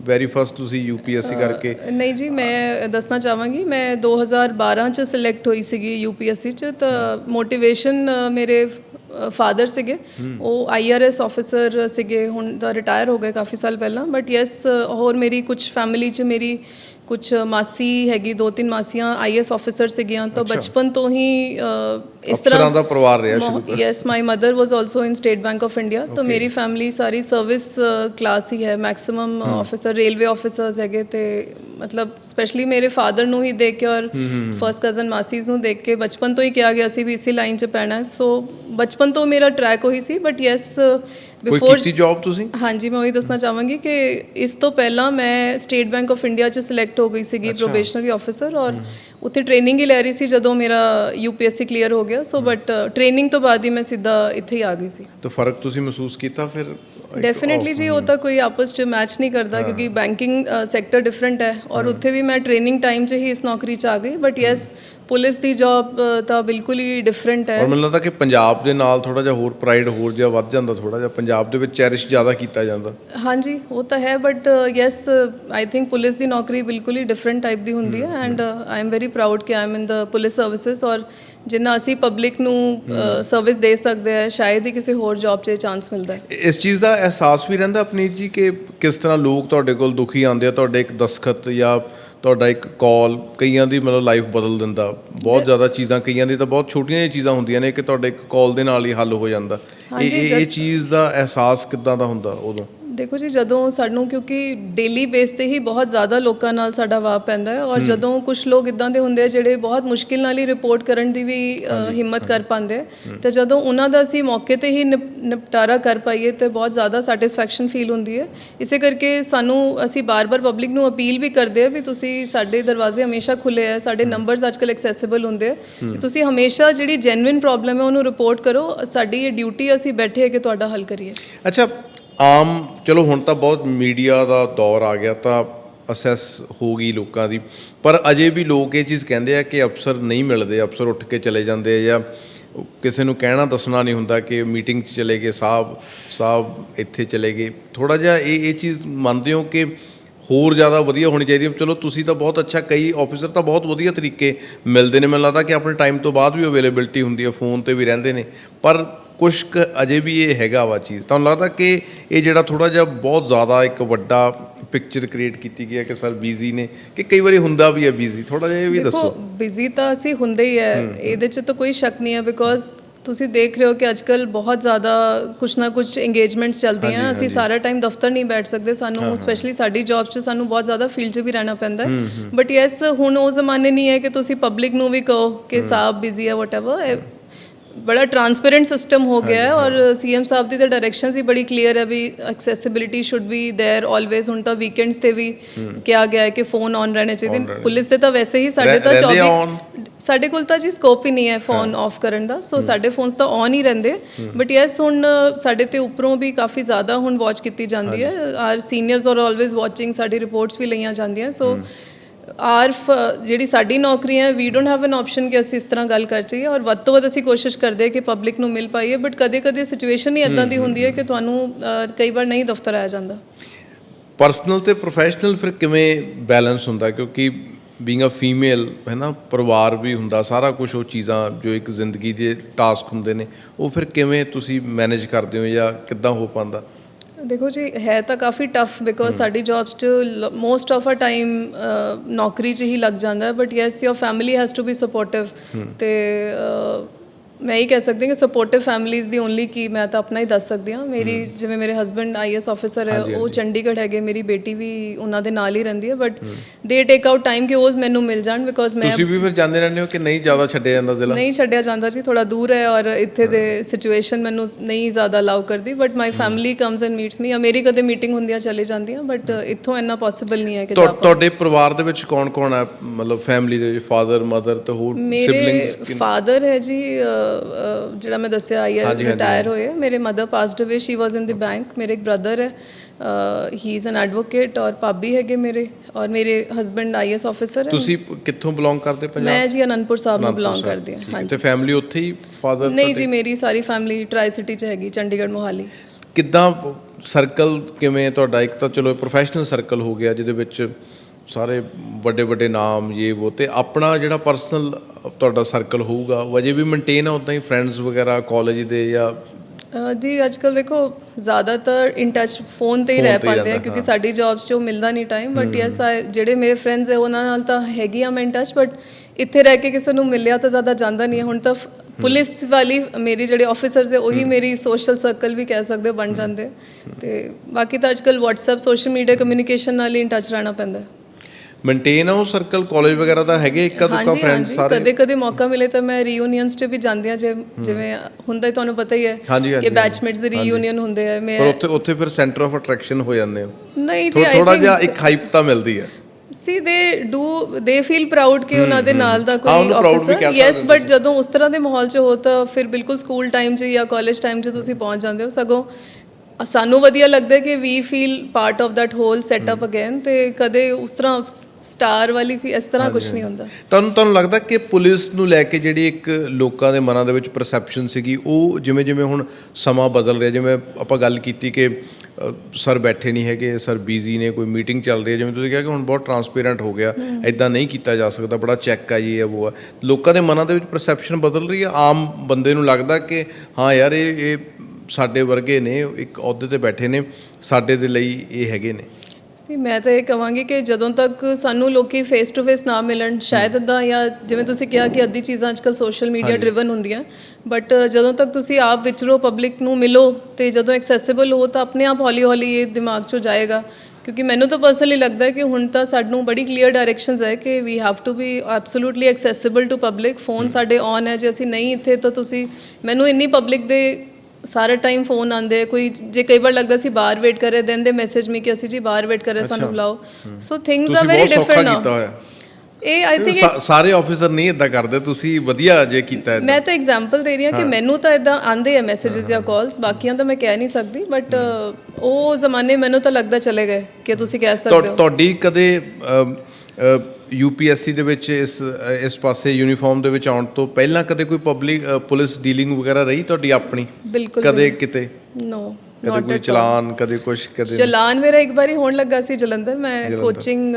ਵੈਰੀ ਫਸਟ ਤੁਸੀਂ ਯੂਪੀਐਸਸੀ ਕਰਕੇ। ਨਹੀਂ ਜੀ ਮੈਂ ਦੱਸਣਾ ਚਾਹਾਂਗੀ ਮੈਂ 2012 ਚ ਸਿਲੈਕਟ ਹੋਈ ਸੀਗੀ ਯੂਪੀਐਸਸੀ ਚ ਤਾਂ ਮੋਟੀਵੇਸ਼ਨ ਮੇਰੇ ਫਾਦਰ ਸੀਗੇ। ਉਹ ਆਈਆਰਐਸ ਆਫੀਸਰ ਸੀਗੇ ਹੁਣ ਤਾਂ ਰਿਟਾਇਰ ਹੋ ਗਏ ਕਾਫੀ ਸਾਲ ਪਹਿਲਾਂ ਬਟ ਯੈਸ ਹੋਰ ਮੇਰੀ ਕੁਝ ਫੈਮਿਲੀ ਚ ਮੇਰੀ ਕੁਝ ਮਾਸੀ ਹੈਗੀ ਦੋ ਤਿੰਨ ਮਾਸੀਆਂ ਆਈਐਸ ਆਫੀਸਰ ਸੀਗੀਆਂ ਤਾਂ ਬਚਪਨ ਤੋਂ ਹੀ ਇਸ ਤਰ੍ਹਾਂ ਦਾ ਪਰਿਵਾਰ ਰਿਹਾ ਸ਼ੁਰੂ ਤੋਂ। Yes my mother was also in State Bank of India ਤਾਂ ਮੇਰੀ ਫੈਮਿਲੀ ਸਾਰੀ ਸਰਵਿਸ ਕਲਾਸ ਹੀ ਹੈ ਮੈਕਸਿਮਮ ਆਫੀਸਰ ਰੇਲਵੇ ਆਫੀਸਰਸ ਹੈਗੇ ਤੇ ਮਤਲਬ ਸਪੈਸ਼ਲੀ ਮੇਰੇ ਫਾਦਰ ਨੂੰ ਹੀ ਦੇਖ ਕੇ ਔਰ ਫਰਸਟ ਕਜ਼ਨ ਮਾਸੀਜ਼ ਨੂੰ ਦੇਖ ਕੇ ਬਚਪਨ ਤੋਂ ਹੀ ਕਿਹਾ ਗਿਆ ਸੀ ਵੀ ਇਸੇ ਲਾਈਨ 'ਚ ਪੈਣਾ ਸੋ ਬਚਪਨ ਤੋਂ ਮੇਰਾ ਟਰੈਕ ਉਹੀ ਸੀ ਬਟ ਯੈਸ ਕੋਈ ਬਿਫੋਰ ਕੀਤੀ ਜੌਬ ਤੁਸੀਂ? ਹਾਂਜੀ ਮੈਂ ਉਹੀ ਦੱਸਣਾ ਚਾਹਾਂਗੀ ਕਿ ਇਸ ਤੋਂ ਪਹਿਲਾਂ ਮੈਂ ਸਟੇਟ ਬੈਂਕ ਆਫ ਇੰਡੀਆ 'ਚ ਸਿਲੈਕਟ ਹੋ ਗਈ ਸੀਗੀ ਪ੍ਰੋਬੇਸ਼ਨਰੀ ਆਫੀਸਰ ਔਰ ਉੱਥੇ ਟ੍ਰੇਨਿੰਗ ਹੀ ਲੈ ਰਹੀ ਸੀ ਜਦੋਂ ਮੇਰਾ ਯੂਪੀਐਸਸੀ ਕਲੀਅਰ ਹੋ ਗਿਆ। ਸੋ ਬਟ ਟ੍ਰੇਨਿੰਗ ਤੋਂ ਬਾਅਦ ਹੀ ਮੈਂ ਸਿੱਧਾ ਇੱਥੇ ਹੀ ਆ ਗਈ ਸੀ। ਤਾਂ ਫ਼ਰਕ ਤੁਸੀਂ ਮਹਿਸੂਸ ਕੀਤਾ ਫਿਰ? ਡੈਫੀਨਿਟਲੀ ਜੀ ਉਹ ਤਾਂ ਕੋਈ ਆਪਸ ਚ ਮੈਚ ਨਹੀਂ ਕਰਦਾ ਕਿਉਂਕਿ ਬੈਂਕਿੰਗ ਸੈਕਟਰ ਡਿਫਰੈਂਟ ਹੈ ਔਰ ਉੱਥੇ ਵੀ ਮੈਂ ਟ੍ਰੇਨਿੰਗ ਟਾਈਮ 'ਚ ਹੀ ਇਸ ਨੌਕਰੀ 'ਚ ਆ ਗਈ ਬਟ ਯੈਸ ਪੁਲਿਸ ਦੀ ਜੌਬ ਤਾਂ ਬਿਲਕੁਲ ਹੀ ਡਿਫਰੈਂਟ ਹੈ। ਔਰ ਮੈਨੂੰ ਲੱਗਦਾ ਕਿ ਪੰਜਾਬ ਦੇ ਨਾਲ ਥੋੜਾ ਜਿਹਾ ਹੋਰ ਪ੍ਰਾਈਡ ਹੋਰ ਜਿਹਾ ਵੱਧ ਜਾਂਦਾ ਥੋੜਾ ਜਿਹਾ ਪੰਜਾਬ ਦੇ ਵਿੱਚ ਚੈਰਿਸ਼ ਜ਼ਿਆਦਾ ਕੀਤਾ ਜਾਂਦਾ। ਹਾਂਜੀ ਉਹ ਤਾਂ ਹੈ but yes I think police ਦੀ ਨੌਕਰੀ ਬਿਲਕੁਲ ਹੀ ਡਿਫਰੈਂਟ ਟਾਈਪ ਦੀ ਹੁੰਦੀ ਹੈ and I am very proud ਕਿ I am in the police services ਔਰ ਜਿੰਨਾ ਅਸੀਂ ਪਬਲਿਕ ਨੂੰ ਸਰਵਿਸ ਦੇ ਸਕਦੇ ਆ ਸ਼ਾਇਦ ਹੀ ਕਿਸੇ ਹੋਰ ਜੌਬ 'ਚ ਚਾਂਸ ਮਿਲਦਾ ਹੈ। ਇਸ ਚੀਜ਼ ਦਾ ਅਹਿਸਾਸ ਵੀ ਰਹਿੰਦਾ ਅਪਨੀਤ ਜੀ ਕਿ ਕਿਸ ਤਰ੍ਹਾਂ ਲੋਕ ਤੁਹਾਡੇ ਕੋਲ ਦੁਖੀ ਆਉਂਦੇ ਆ ਤੁਹਾਡੇ ਇੱਕ ਦਸਖਤ ਜਾਂ ਤੁਹਾਡਾ ਇੱਕ ਕਾਲ ਕਈਆਂ ਦੀ ਮਤਲਬ ਲਾਈਫ ਬਦਲ ਦਿੰਦਾ। ਬਹੁਤ ਜ਼ਿਆਦਾ ਚੀਜ਼ਾਂ ਕਈਆਂ ਦੀ ਤਾਂ ਬਹੁਤ ਛੋਟੀਆਂ ਜਿਹੀਆਂ ਚੀਜ਼ਾਂ ਹੁੰਦੀਆਂ ਨੇ ਕਿ ਤੁਹਾਡੇ ਇੱਕ ਕਾਲ ਦੇ ਨਾਲ ਹੀ ਹੱਲ ਹੋ ਜਾਂਦਾ। ਇਹ ਇਹ ਚੀਜ਼ ਦਾ ਅਹਿਸਾਸ ਕਿੱਦਾਂ ਦਾ ਹੁੰਦਾ ਉਦੋਂ? ਦੇਖੋ ਜੀ ਜਦੋਂ ਸਾਨੂੰ ਕਿਉਂਕਿ ਡੇਲੀ ਬੇਸ ਤੇ ਹੀ ਬਹੁਤ ਜ਼ਿਆਦਾ ਲੋਕਾਂ ਨਾਲ ਸਾਡਾ ਵਾਹ ਪੈਂਦਾ ਹੈ ਔਰ ਜਦੋਂ ਕੁਝ ਲੋਕ ਇਦਾਂ ਦੇ ਹੁੰਦੇ ਆ ਜਿਹੜੇ ਬਹੁਤ ਮੁਸ਼ਕਿਲ ਨਾਲ ਹੀ ਰਿਪੋਰਟ ਕਰਨ ਦੀ ਵੀ ਹਿੰਮਤ ਕਰ ਪਾਉਂਦੇ ਤੇ ਜਦੋਂ ਉਹਨਾਂ ਦਾ ਅਸੀਂ ਮੌਕੇ ਤੇ ਹੀ ਨਿਪ- ਨਿਪਟਾਰਾ ਕਰ ਪਾਈਏ ਤੇ ਬਹੁਤ ਜ਼ਿਆਦਾ ਸੈਟੀਸਫੈਕਸ਼ਨ ਫੀਲ ਹੁੰਦੀ ਹੈ। ਇਸੇ ਕਰਕੇ ਸਾਨੂੰ ਅਸੀਂ ਬਾਰ-ਬਾਰ ਪਬਲਿਕ ਨੂੰ ਅਪੀਲ ਵੀ ਕਰਦੇ ਆ ਵੀ ਤੁਸੀਂ ਸਾਡੇ ਦਰਵਾਜ਼ੇ ਹਮੇਸ਼ਾ ਖੁੱਲੇ ਆ ਸਾਡੇ ਨੰਬਰਸ ਅੱਜਕੱਲ ਐਕਸੈਸਿਬਲ ਹੁੰਦੇ ਆ ਤੁਸੀਂ ਹਮੇਸ਼ਾ ਜਿਹੜੀ ਜੈਨੂਇਨ ਪ੍ਰੋਬਲਮ ਹੈ ਉਹਨੂੰ ਰਿਪੋਰਟ ਕਰੋ ਸਾਡੀ ਇਹ ਡਿਊਟੀ ਅਸੀਂ ਬੈਠੇ ਆ ਕਿ ਤੁਹਾਡਾ ਹੱਲ ਕਰੀਏ। ਅੱਛਾ ਆਮ, ਚਲੋ ਹੁਣ ਤਾਂ ਬਹੁਤ ਮੀਡੀਆ ਦਾ ਦੌਰ ਆ ਗਿਆ ਤਾਂ ਅਸੈਸ ਹੋ ਗਈ ਲੋਕਾਂ ਦੀ। ਪਰ ਅਜੇ ਵੀ ਲੋਕ ਇਹ ਚੀਜ਼ ਕਹਿੰਦੇ ਆ ਕਿ ਅਫਸਰ ਨਹੀਂ ਮਿਲਦੇ, ਅਫਸਰ ਉੱਠ ਕੇ ਚਲੇ ਜਾਂਦੇ ਆ ਜਾਂ ਕਿਸੇ ਨੂੰ ਕਹਿਣਾ ਦੱਸਣਾ ਨਹੀਂ ਹੁੰਦਾ ਕਿ ਮੀਟਿੰਗ 'ਚ ਚਲੇ ਗਏ, ਸਾਹਿਬ ਸਾਹਿਬ ਇੱਥੇ ਚਲੇ ਗਏ। ਥੋੜਾ ਜਿਹਾ ਇਹ ਇਹ ਚੀਜ਼ ਮੰਨਦੇ ਹੋ ਕਿ ਹੋਰ ਜ਼ਿਆਦਾ ਵਧੀਆ ਹੋਣੀ ਚਾਹੀਦੀ ਹੈ। ਚਲੋ ਤੁਸੀਂ ਤਾਂ ਬਹੁਤ ਅੱਛਾ, ਕਈ ਆਫੀਸਰ ਤਾਂ ਬਹੁਤ ਵਧੀਆ ਤਰੀਕੇ ਮਿਲਦੇ ਨੇ। ਮੈਨੂੰ ਲੱਗਦਾ ਕਿ ਆਪਣੇ ਟਾਈਮ ਤੋਂ ਬਾਅਦ ਵੀ ਅਵੇਲੇਬਿਲਟੀ ਹੁੰਦੀ ਹੈ ਫੋਨ ਤੇ ਵੀ ਰਹਿੰਦੇ ਨੇ। ਪਰ ਕੁਛ ਕੁ ਅਜੇ ਵੀ ਇਹ ਹੈਗਾ ਵਾ ਚੀਜ਼। ਤੁਹਾਨੂੰ ਲੱਗਦਾ ਕਿ ਇਹ ਜਿਹੜਾ ਥੋੜਾ ਜਿਹਾ ਬਹੁਤ ਜ਼ਿਆਦਾ ਇੱਕ ਵੱਡਾ ਪਿਕਚਰ ਕ੍ਰੀਏਟ ਕੀਤੀ ਗਈ ਹੈ ਕਿ ਸਰ ਬਿਜ਼ੀ ਨੇ? ਕਿ ਕਈ ਵਾਰੀ ਹੁੰਦਾ ਵੀ ਹੈ ਬਿਜ਼ੀ ਥੋੜਾ ਜਿਹਾ ਇਹ ਵੀ ਦੇਖੋ ਦੱਸੋ। ਬਿਜ਼ੀ ਤਾਂ ਅਸੀਂ ਹੁੰਦੇ ਹੀ ਹੈ। ਇਹਦੇ 'ਚ ਤਾਂ ਕੋਈ ਸ਼ੱਕ ਨਹੀਂ ਹੈ ਬਿਕੋਜ਼ ਤੁਸੀਂ ਦੇਖ ਰਹੇ ਹੋ ਕਿ ਅੱਜਕੱਲ ਬਹੁਤ ਜ਼ਿਆਦਾ ਕੁਛ ਨਾ ਕੁਛ ਇੰਗੇਜਮੈਂਟਸ ਚੱਲਦੀਆਂ। ਅਸੀਂ। ਸਾਰਾ ਟਾਈਮ ਦਫ਼ਤਰ ਨਹੀਂ ਬੈਠ ਸਕਦੇ। ਸਾਨੂੰ ਸਪੈਸ਼ਲੀ ਸਾਡੀ ਜੌਬ 'ਚ ਸਾਨੂੰ ਬਹੁਤ ਜ਼ਿਆਦਾ ਫੀਲਡ 'ਚ ਵੀ ਰਹਿਣਾ ਪੈਂਦਾ। ਬਟ ਯੈਸ ਹੁਣ ਉਹ ਜ਼ਮਾਨੇ ਨਹੀਂ ਹੈ ਕਿ ਤੁਸੀਂ ਪਬਲਿਕ ਨੂੰ ਵੀ ਕਹੋ ਕਿ ਸਾਹਿਬ ਬਿਜ਼ੀ ਹੈ ਵਟਐਵਰ ਬੜਾ ਟਰਾਂਸਪੇਰੈਂਟ ਸਿਸਟਮ ਹੋ ਗਿਆ ਹੈ ਔਰ ਸੀਐਮ ਸਾਹਿਬ ਦੀ ਤਾਂ ਡਾਇਰੈਕਸ਼ਨਸ ਹੀ ਬੜੀ ਕਲੀਅਰ ਹੈ ਵੀ accessibility should be there always ਹੁਣ ਤਾਂ ਵੀਕਐਂਡਸ ਤੇ ਵੀ ਕਿਹਾ ਗਿਆ ਹੈ ਕਿ ਫੋਨ ਔਨ ਰਹਿਣੇ ਚਾਹੀਦੇ On ਨੇ ਰਹਿਣੇ। ਪੁਲਿਸ ਦੇ ਤਾਂ ਵੈਸੇ ਹੀ ਸਾਡੇ ਰਹਿ- ਤਾਂ ਰਹਿੰਦੇ 24 on? ਸਾਡੇ ਕੋਲ ਤਾਂ ਜੀ ਸਕੋਪ ਹੀ ਨਹੀਂ ਹੈ ਫੋਨ ਆਫ ਕਰਨ ਦਾ ਸੋ ਸਾਡੇ ਫੋਨਸ ਤਾਂ ਔਨ ਹੀ ਰਹਿੰਦੇ ਬਟ ਯੈਸ ਹੁਣ ਸਾਡੇ ਤੇ ਉੱਪਰੋਂ ਵੀ ਕਾਫੀ ਜ਼ਿਆਦਾ ਹੁਣ ਵਾਚ ਕੀਤੀ ਜਾਂਦੀ ਹੈ our seniors are always watching ਸਾਡੀ ਰਿਪੋਰਟਸ ਵੀ ਲਈਆਂ ਜਾਂਦੀਆਂ ਸੋ ਆਰ ਜਿਹੜੀ ਸਾਡੀ ਨੌਕਰੀ ਹੈ we don't have an option ਕਿ ਅਸੀਂ ਇਸ ਤਰ੍ਹਾਂ ਗੱਲ ਕਰ ਚਾਹੀਏ ਔਰ ਵੱਧ ਤੋਂ ਵੱਧ ਅਸੀਂ ਕੋਸ਼ਿਸ਼ ਕਰਦੇ ਹਾਂ ਕਿ ਪਬਲਿਕ ਨੂੰ ਮਿਲ ਪਾਈਏ ਬਟ ਕਦੇ-ਕਦੇ ਸਿਚੁਏਸ਼ਨ ਹੀ ਇਦਾਂ ਦੀ ਹੁੰਦੀ ਹੈ ਕਿ ਤੁਹਾਨੂੰ ਕਈ ਵਾਰ ਨਹੀਂ ਦਫ਼ਤਰ ਆਇਆ ਜਾਂਦਾ। ਪਰਸਨਲ ਤੇ ਪ੍ਰੋਫੈਸ਼ਨਲ ਫਿਰ ਕਿਵੇਂ ਬੈਲੈਂਸ ਹੁੰਦਾ? ਕਿਉਂਕਿ ਬੀਇੰਗ ਅ ਫੀਮੇਲ ਹੈ ਨਾ ਪਰਿਵਾਰ ਵੀ ਹੁੰਦਾ ਸਾਰਾ ਕੁਝ ਉਹ ਚੀਜ਼ਾਂ ਜੋ ਇੱਕ ਜ਼ਿੰਦਗੀ ਦੇ ਟਾਸਕ ਹੁੰਦੇ ਨੇ ਉਹ ਫਿਰ ਕਿਵੇਂ ਤੁਸੀਂ ਮੈਨੇਜ ਕਰਦੇ ਹੋ ਜਾਂ ਕਿੱਦਾਂ ਹੋ ਪਾਉਂਦਾ? ਦੇਖੋ ਜੀ ਹੈ ਤਾਂ ਕਾਫੀ ਟਫ ਬਿਕੋਜ਼ ਸਾਡੀ ਜੌਬਸ ਚ ਮੋਸਟ ਆਫ ਅ ਟਾਈਮ ਨੌਕਰੀ 'ਚ ਹੀ ਲੱਗ ਜਾਂਦਾ ਹੈ but yes your family has to be supportive ਤੇ ਮੈਂ ਇਹ ਕਹਿ ਸਕਦੀ ਹਾਂ ਕਿ ਸਪੋਰਟਿਵ ਫੈਮਿਲੀਜ਼ ਦੀ ਓਨਲੀ ਕੀ ਮੈਂ ਤਾਂ ਆਪਣਾ ਹੀ ਦੱਸ ਸਕਦੀ ਹਾਂ। ਮੇਰੀ ਜਿਵੇਂ ਮੇਰੇ ਹਸਬੰਡ ਆਈਐਸ ਆਫੀਸਰ ਹੈ ਉਹ। ਚੰਡੀਗੜ੍ਹ ਹੈਗੇ ਮੇਰੀ ਬੇਟੀ ਵੀ ਉਹਨਾਂ ਦੇ ਨਾਲ ਹੀ ਰਹਿੰਦੀ ਹੈ ਬਟ ਦੇ ਟੇਕ ਆਊਟ ਟਾਈਮ ਕਿ ਉਹ ਮੈਨੂੰ ਮਿਲ ਜਾਣ ਬਿਕੋਜ਼ ਮੈਂ ਤੁਸੀਂ ਵੀ ਫਿਰ ਜਾਂਦੇ ਰਹਿੰਦੇ ਹੋ ਕਿ ਨਹੀਂ ਜ਼ਿਆਦਾ ਛੱਡਿਆ ਜਾਂਦਾ ਜ਼ਿਲ੍ਹਾ? ਨਹੀਂ ਛੱਡਿਆ ਜਾਂਦਾ ਜੀ ਥੋੜਾ ਦੂਰ ਹੈ ਔਰ ਇੱਥੇ ਦੇ ਸਿਚੁਏਸ਼ਨ ਮੈਨੂੰ ਨਹੀਂ ਜ਼ਿਆਦਾ ਅਲਾਉ ਕਰਦੀ but my family comes and meets me ਮੇਰੀ ਕਦੇ ਮੀਟਿੰਗ ਹੁੰਦੀਆਂ ਚਲੇ ਜਾਂਦੀਆਂ ਬਟ ਇੱਥੋਂ ਇੰਨਾ ਪੋਸੀਬਲ ਨਹੀਂ ਹੈ ਕਿ। ਤੁਹਾਡੇ ਪਰਿਵਾਰ ਦੇ ਵਿੱਚ ਕੌਣ ਕੌਣ ਹੈ? ਮਤਲਬ ਫੈਮਿਲੀ ਦੇ ਫਾਦਰ ਮਦਰ ਤੇ ਹੋਰ ਮੇਰੇ ਸਿਬਲਿੰਗਸ ਫਾਦਰ ਹੈ ਜੀ ਜਿਹੜਾ ਮੈਂ ਦੱਸਿਆ ਆਈਆਰ ਹਾਂਜੀ, ਹਾਂਜੀ। ਰਿਟਾਇਰ ਹੋਏ। ਮੇਰੇ ਮਦਰ ਪਾਸਡ ਅਵੇ ਸ਼ੀ ਵਾਸ ਇਨ ਦ ਬੈਂਕ ਮੇਰੇ ਇੱਕ ਬ੍ਰਦਰ ਹੈ ਹੀ ਇਜ਼ ਐਨ ਐਡਵੋਕੇਟ ਔਰ ਭਾਬੀ ਹੈਗੇ ਮੇਰੇ ਔਰ ਮੇਰੇ ਹਸਬੰਡ ਆਈਐਸ ਆਫੀਸਰ ਹੈ। ਤੁਸੀਂ ਕਿੱਥੋਂ ਬਿਲੋਂਗ ਕਰਦੇ ਪੰਜਾਬ? ਮੈਂ ਜੀ ਅਨੰਦਪੁਰ ਸਾਹਿਬ ਨੂੰ ਬਿਲੋਂਗ ਕਰਦੀ ਹੈ। ਹਾਂਜੀ। ਤੇ ਫੈਮਿਲੀ ਉੱਥੇ ਹੀ ਫਾਦਰ ਨਹੀਂ ਜੀ ਮੇਰੀ ਸਾਰੀ ਫੈਮਿਲੀ ਟਰਾਈ ਸਿਟੀ ਚ ਹੈਗੀ ਚੰਡੀਗੜ੍ਹ ਮੋਹਾਲੀ। ਕਿੱਦਾਂ ਸਰਕਲ ਕਿਵੇਂ ਤੁਹਾਡਾ? ਇੱਕ ਤਾਂ ਚਲੋ ਪ੍ਰੋਫੈਸ਼ਨਲ ਸਰਕਲ ਹੋ ਗਿਆ ਜਿਹਦੇ ਵਿੱਚ ਸਾਰੇ ਵੱਡੇ ਵੱਡੇ ਨਾਮ ਇਹ ਉਹ ਤੇ ਆਪਣਾ ਜਿਹੜਾ ਪਰਸਨਲ ਤੁਹਾਡਾ ਸਰਕਲ ਹੋਊਗਾ ਉਹ ਅਜੇ ਵੀ ਮੇਨਟੇਨ ਆ ਉਦਾਂ ਹੀ ਫਰੈਂਡਸ ਵਗੈਰਾ ਕਾਲਜ ਦੇ ਜਾਂ ਜੀ ਅੱਜ ਕੱਲ ਦੇਖੋ ਜ਼ਿਆਦਾਤਰ ਇਨ ਟੱਚ ਫੋਨ ਤੇ ਹੀ ਰਹਿ ਪਾਉਂਦੇ ਆ ਕਿਉਂਕਿ ਸਾਡੀ ਜੌਬਸ 'ਚ ਉਹ ਮਿਲਦਾ ਨਹੀਂ ਟਾਈਮ ਬਟ ਯੈਸ ਜਿਹੜੇ ਮੇਰੇ ਫਰੈਂਡਸ ਹੈ ਉਹਨਾਂ ਨਾਲ ਤਾਂ ਹੈਗੀ ਆ ਮੈਂ ਇਨ ਟੱਚ ਬਟ ਇੱਥੇ ਰਹਿ ਕੇ ਕਿਸੇ ਨੂੰ ਮਿਲਿਆ ਤਾਂ ਜ਼ਿਆਦਾ ਜਾਂਦਾ ਨਹੀਂ ਹੁਣ ਤਾਂ ਪੁਲਿਸ ਵਾਲੀ ਮੇਰੀ ਜਿਹੜੇ ਆਫੀਸਰਸ ਹੈ ਉਹੀ ਮੇਰੀ ਸੋਸ਼ਲ ਸਰਕਲ ਵੀ ਕਹਿ ਸਕਦੇ ਹੋ। ਬਣ ਜਾਂਦੇ। ਤੇ ਬਾਕੀ ਤਾਂ ਅੱਜ ਕੱਲ WhatsApp ਸੋਸ਼ਲ ਮੀਡੀਆ ਕਮਿਊਨੀਕੇਸ਼ਨ ਨਾਲ ਹੀ ਇਨ ਟੱਚ ਰਹਿਣਾ ਪੈਂਦਾ। ਮੇਨਟੇਨ ਆ ਉਹ ਸਰਕਲ ਕਾਲਜ ਵਗੈਰਾ ਦਾ ਹੈਗੇ ਇੱਕਾ ਦੁੱਕਾ ਫਰੈਂਡ ਸਾਰੇ। ਕਦੇ ਕਦੇ ਮੌਕਾ ਮਿਲੇ ਤਾਂ ਮੈਂ ਰੀਯੂਨੀਅਨਸ 'ਚ ਵੀ ਜਾਂਦੀ ਜੇ ਜਿਵੇਂ ਹੁੰਦਾ ਹੀ ਤੁਹਾਨੂੰ ਪਤਾ ਹੀ ਹੈ ਕਿ ਬੈਚਮੇਟਸ ਦੇ ਰੀਯੂਨੀਅਨ ਹੁੰਦੇ ਆ। ਮੈਂ ਪਰ ਉੱਥੇ ਉੱਥੇ ਫਿਰ ਸੈਂਟਰ ਆਫ ਅਟਰੈਕਸ਼ਨ ਹੋ ਜਾਂਦੇ ਹੋ ਨਹੀਂ ਜੀ ਥੋੜਾ ਜਿਹਾ ਇੱਕ ਹਾਈਪ ਤਾਂ ਮਿਲਦੀ ਹੈ ਸੀ ਦੇ ਡੂ ਦੇ ਫੀਲ ਪ੍ਰਾਊਡ ਕਿ ਉਹਨਾਂ ਦੇ ਨਾਲ ਦਾ ਕੋਈ ਆਫੀਸਰ ਯੈਸ ਬਟ ਜਦੋਂ ਉਸ ਤਰ੍ਹਾਂ ਦੇ ਮਾਹੌਲ 'ਚ ਹੋ ਤਾਂ ਫਿਰ ਬਿਲਕੁਲ ਸਕੂਲ ਟਾਈਮ 'ਚ ਜਾਂ ਕਾਲਜ ਟਾਈਮ 'ਚ ਤੁਸੀਂ ਪਹੁੰਚ ਜਾਂਦੇ ਹੋ। ਸਗੋਂ ਸਾਨੂੰ ਵਧੀਆ ਲੱਗਦਾ ਕਿ we feel part of that whole setup again ਤੇ ਕਦੇ ਉਸ ਤਰ੍ਹਾਂ ਸਟਾਰ ਵਾਲੀ ਵੀ ਇਸ ਤਰ੍ਹਾਂ ਕੁਝ ਨਹੀਂ ਹੁੰਦਾ। ਤੁਹਾਨੂੰ ਤੁਹਾਨੂੰ ਲੱਗਦਾ ਕਿ ਪੁਲਿਸ ਨੂੰ ਲੈ ਕੇ ਜਿਹੜੀ ਇੱਕ ਲੋਕਾਂ ਦੇ ਮਨਾਂ ਦੇ ਵਿੱਚ ਪਰਸੈਪਸ਼ਨ ਸੀਗੀ ਉਹ ਜਿਵੇਂ ਜਿਵੇਂ ਹੁਣ ਸਮਾਂ ਬਦਲ ਰਿਹਾ ਜਿਵੇਂ ਆਪਾਂ ਗੱਲ ਕੀਤੀ ਕਿ ਸਰ ਬੈਠੇ ਨਹੀਂ ਹੈਗੇ ਸਰ ਬੀਜ਼ੀ ਨੇ ਕੋਈ ਮੀਟਿੰਗ ਚੱਲ ਰਹੀ ਹੈ ਜਿਵੇਂ ਤੁਸੀਂ ਕਿਹਾ ਕਿ ਹੁਣ ਬਹੁਤ ਟਰਾਂਸਪੇਰੈਂਟ ਹੋ ਗਿਆ ਐਦਾਂ ਨਹੀਂ ਕੀਤਾ ਜਾ ਸਕਦਾ ਬੜਾ ਚੈੱਕ ਆ ਜੀ ਇਹ ਉਹ ਲੋਕਾਂ ਦੇ ਮਨਾਂ ਦੇ ਵਿੱਚ ਪਰਸੈਪਸ਼ਨ ਬਦਲ ਰਹੀ ਹੈ ਆਮ ਬੰਦੇ ਨੂੰ ਲੱਗਦਾ ਕਿ ਹਾਂ ਯਾਰ ਇਹ ਇਹ ਸਾਡੇ ਵਰਗੇ ਨੇ ਇੱਕ ਅਹੁਦੇ ਤੇ ਬੈਠੇ ਨੇ ਸਾਡੇ ਦੇ ਲਈ ਇਹ ਹੈਗੇ ਨੇ। ਸੀ ਮੈਂ ਤਾਂ ਇਹ ਕਹਾਂਗੀ ਕਿ ਜਦੋਂ ਤੱਕ ਸਾਨੂੰ ਲੋਕੀ ਫੇਸ ਟੂ ਫੇਸ ਨਾ ਮਿਲਣ ਸ਼ਾਇਦ ਇਦਾਂ ਜਾਂ ਜਿਵੇਂ ਤੁਸੀਂ ਕਿਹਾ ਕਿ ਅੱਧੀ ਚੀਜ਼ਾਂ ਅੱਜਕੱਲ ਸੋਸ਼ਲ ਮੀਡੀਆ ਡਰਿਵਨ ਹੁੰਦੀਆਂ ਬਟ ਜਦੋਂ ਤੱਕ ਤੁਸੀਂ ਆਪ ਵਿਚਰੋ ਪਬਲਿਕ ਨੂੰ ਮਿਲੋ ਤੇ ਜਦੋਂ ਐਕਸੈਸਿਬਲ ਹੋ ਤਾਂ ਆਪਣੇ ਆਪ ਹੌਲੀ ਹੌਲੀ ਇਹ ਦਿਮਾਗ 'ਚੋਂ ਜਾਏਗਾ। ਕਿਉਂਕਿ ਮੈਨੂੰ ਤਾਂ ਪਰਸਨਲੀ ਲੱਗਦਾ ਹੈ ਕਿ ਹੁਣ ਤਾਂ ਸਾਨੂੰ ਬੜੀ ਕਲੀਅਰ ਡਾਇਰੈਕਸ਼ਨਸ ਹੈ ਕਿ we have to be absolutely accessible to public phone ਸਾਡੇ ਔਨ ਹੈ ਜੇ ਅਸੀਂ ਨਹੀਂ ਇੱਥੇ ਤਾਂ ਤੁਸੀਂ ਮੈਨੂੰ ਇੰਨੀ ਪਬਲਿਕ ਦੇ ਸਾਰਾ ਟਾਈਮ ਫੋਨ ਆਉਂਦੇ ਆ, ਕੋਈ ਜੇ ਕਈ ਵਾਰ ਲੱਗਦਾ ਸੀ ਬਾਹਰ ਵੇਟ ਕਰ ਰਹੇ ਦੈਨ ਦੇ ਮੈਸੇਜ ਮੀ ਕਿ ਅਸੀਂ ਜੀ ਬਾਹਰ ਵੇਟ ਕਰ ਰਹੇ ਸਾਨੂੰ ਬੁਲਾਓ। So things are very different now ਇਹ ਆਈ ਥਿੰਕ ਸਾਰੇ ਆਫੀਸਰ ਨਹੀਂ ਇਦਾਂ ਕਰਦੇ ਤੁਸੀਂ ਵਧੀਆ ਜੇ ਕੀਤਾ। ਮੈਂ ਤਾਂ ਐਗਜ਼ਾਮਪਲ ਦੇ ਰਹੀ ਹਾਂ ਕਿ ਮੈਨੂੰ ਤਾਂ ਇਦਾਂ ਆਂਦੇ ਆ ਮੈਸੇजेस ਜਾਂ ਕਾਲਸ ਬਾਕੀਆਂ ਤਾਂ ਮੈਂ ਕਹਿ ਨਹੀਂ ਸਕਦੀ ਬਟ ਉਹ ਜ਼ਮਾਨੇ ਮੈਨੂੰ ਤਾਂ ਲੱਗਦਾ ਚਲੇ ਗਏ ਕਿ ਤੁਸੀਂ ਕਹਿ ਸਕਦੇ ਹੋ। ਤੁਹਾਡੀ ਕਦੇ ਯੂਪੀਐਸਸੀ ਦੇ ਵਿੱਚ ਇਸ ਇਸ ਪਾਸੇ ਯੂਨੀਫਾਰਮ ਦੇ ਵਿੱਚ ਆਉਣ ਤੋਂ ਪਹਿਲਾਂ ਕਦੇ ਕੋਈ ਪਬਲਿਕ ਪੁਲਿਸ ਡੀਲਿੰਗ ਵਗੈਰਾ ਰਹੀ ਤੁਹਾਡੀ ਆਪਣੀ? ਬਿਲਕੁਲ ਕਦੇ ਕਿਤੇ? ਨੋ ਕਦੇ ਕੋਈ ਚਲਾਨ ਕਦੇ ਕੁਛ ਕਦੇ ਚਲਾਨ ਮੇਰਾ ਇੱਕ ਵਾਰੀ ਹੋਣ ਲੱਗਾ ਸੀ ਜਲੰਧਰ। ਮੈਂ ਕੋਚਿੰਗ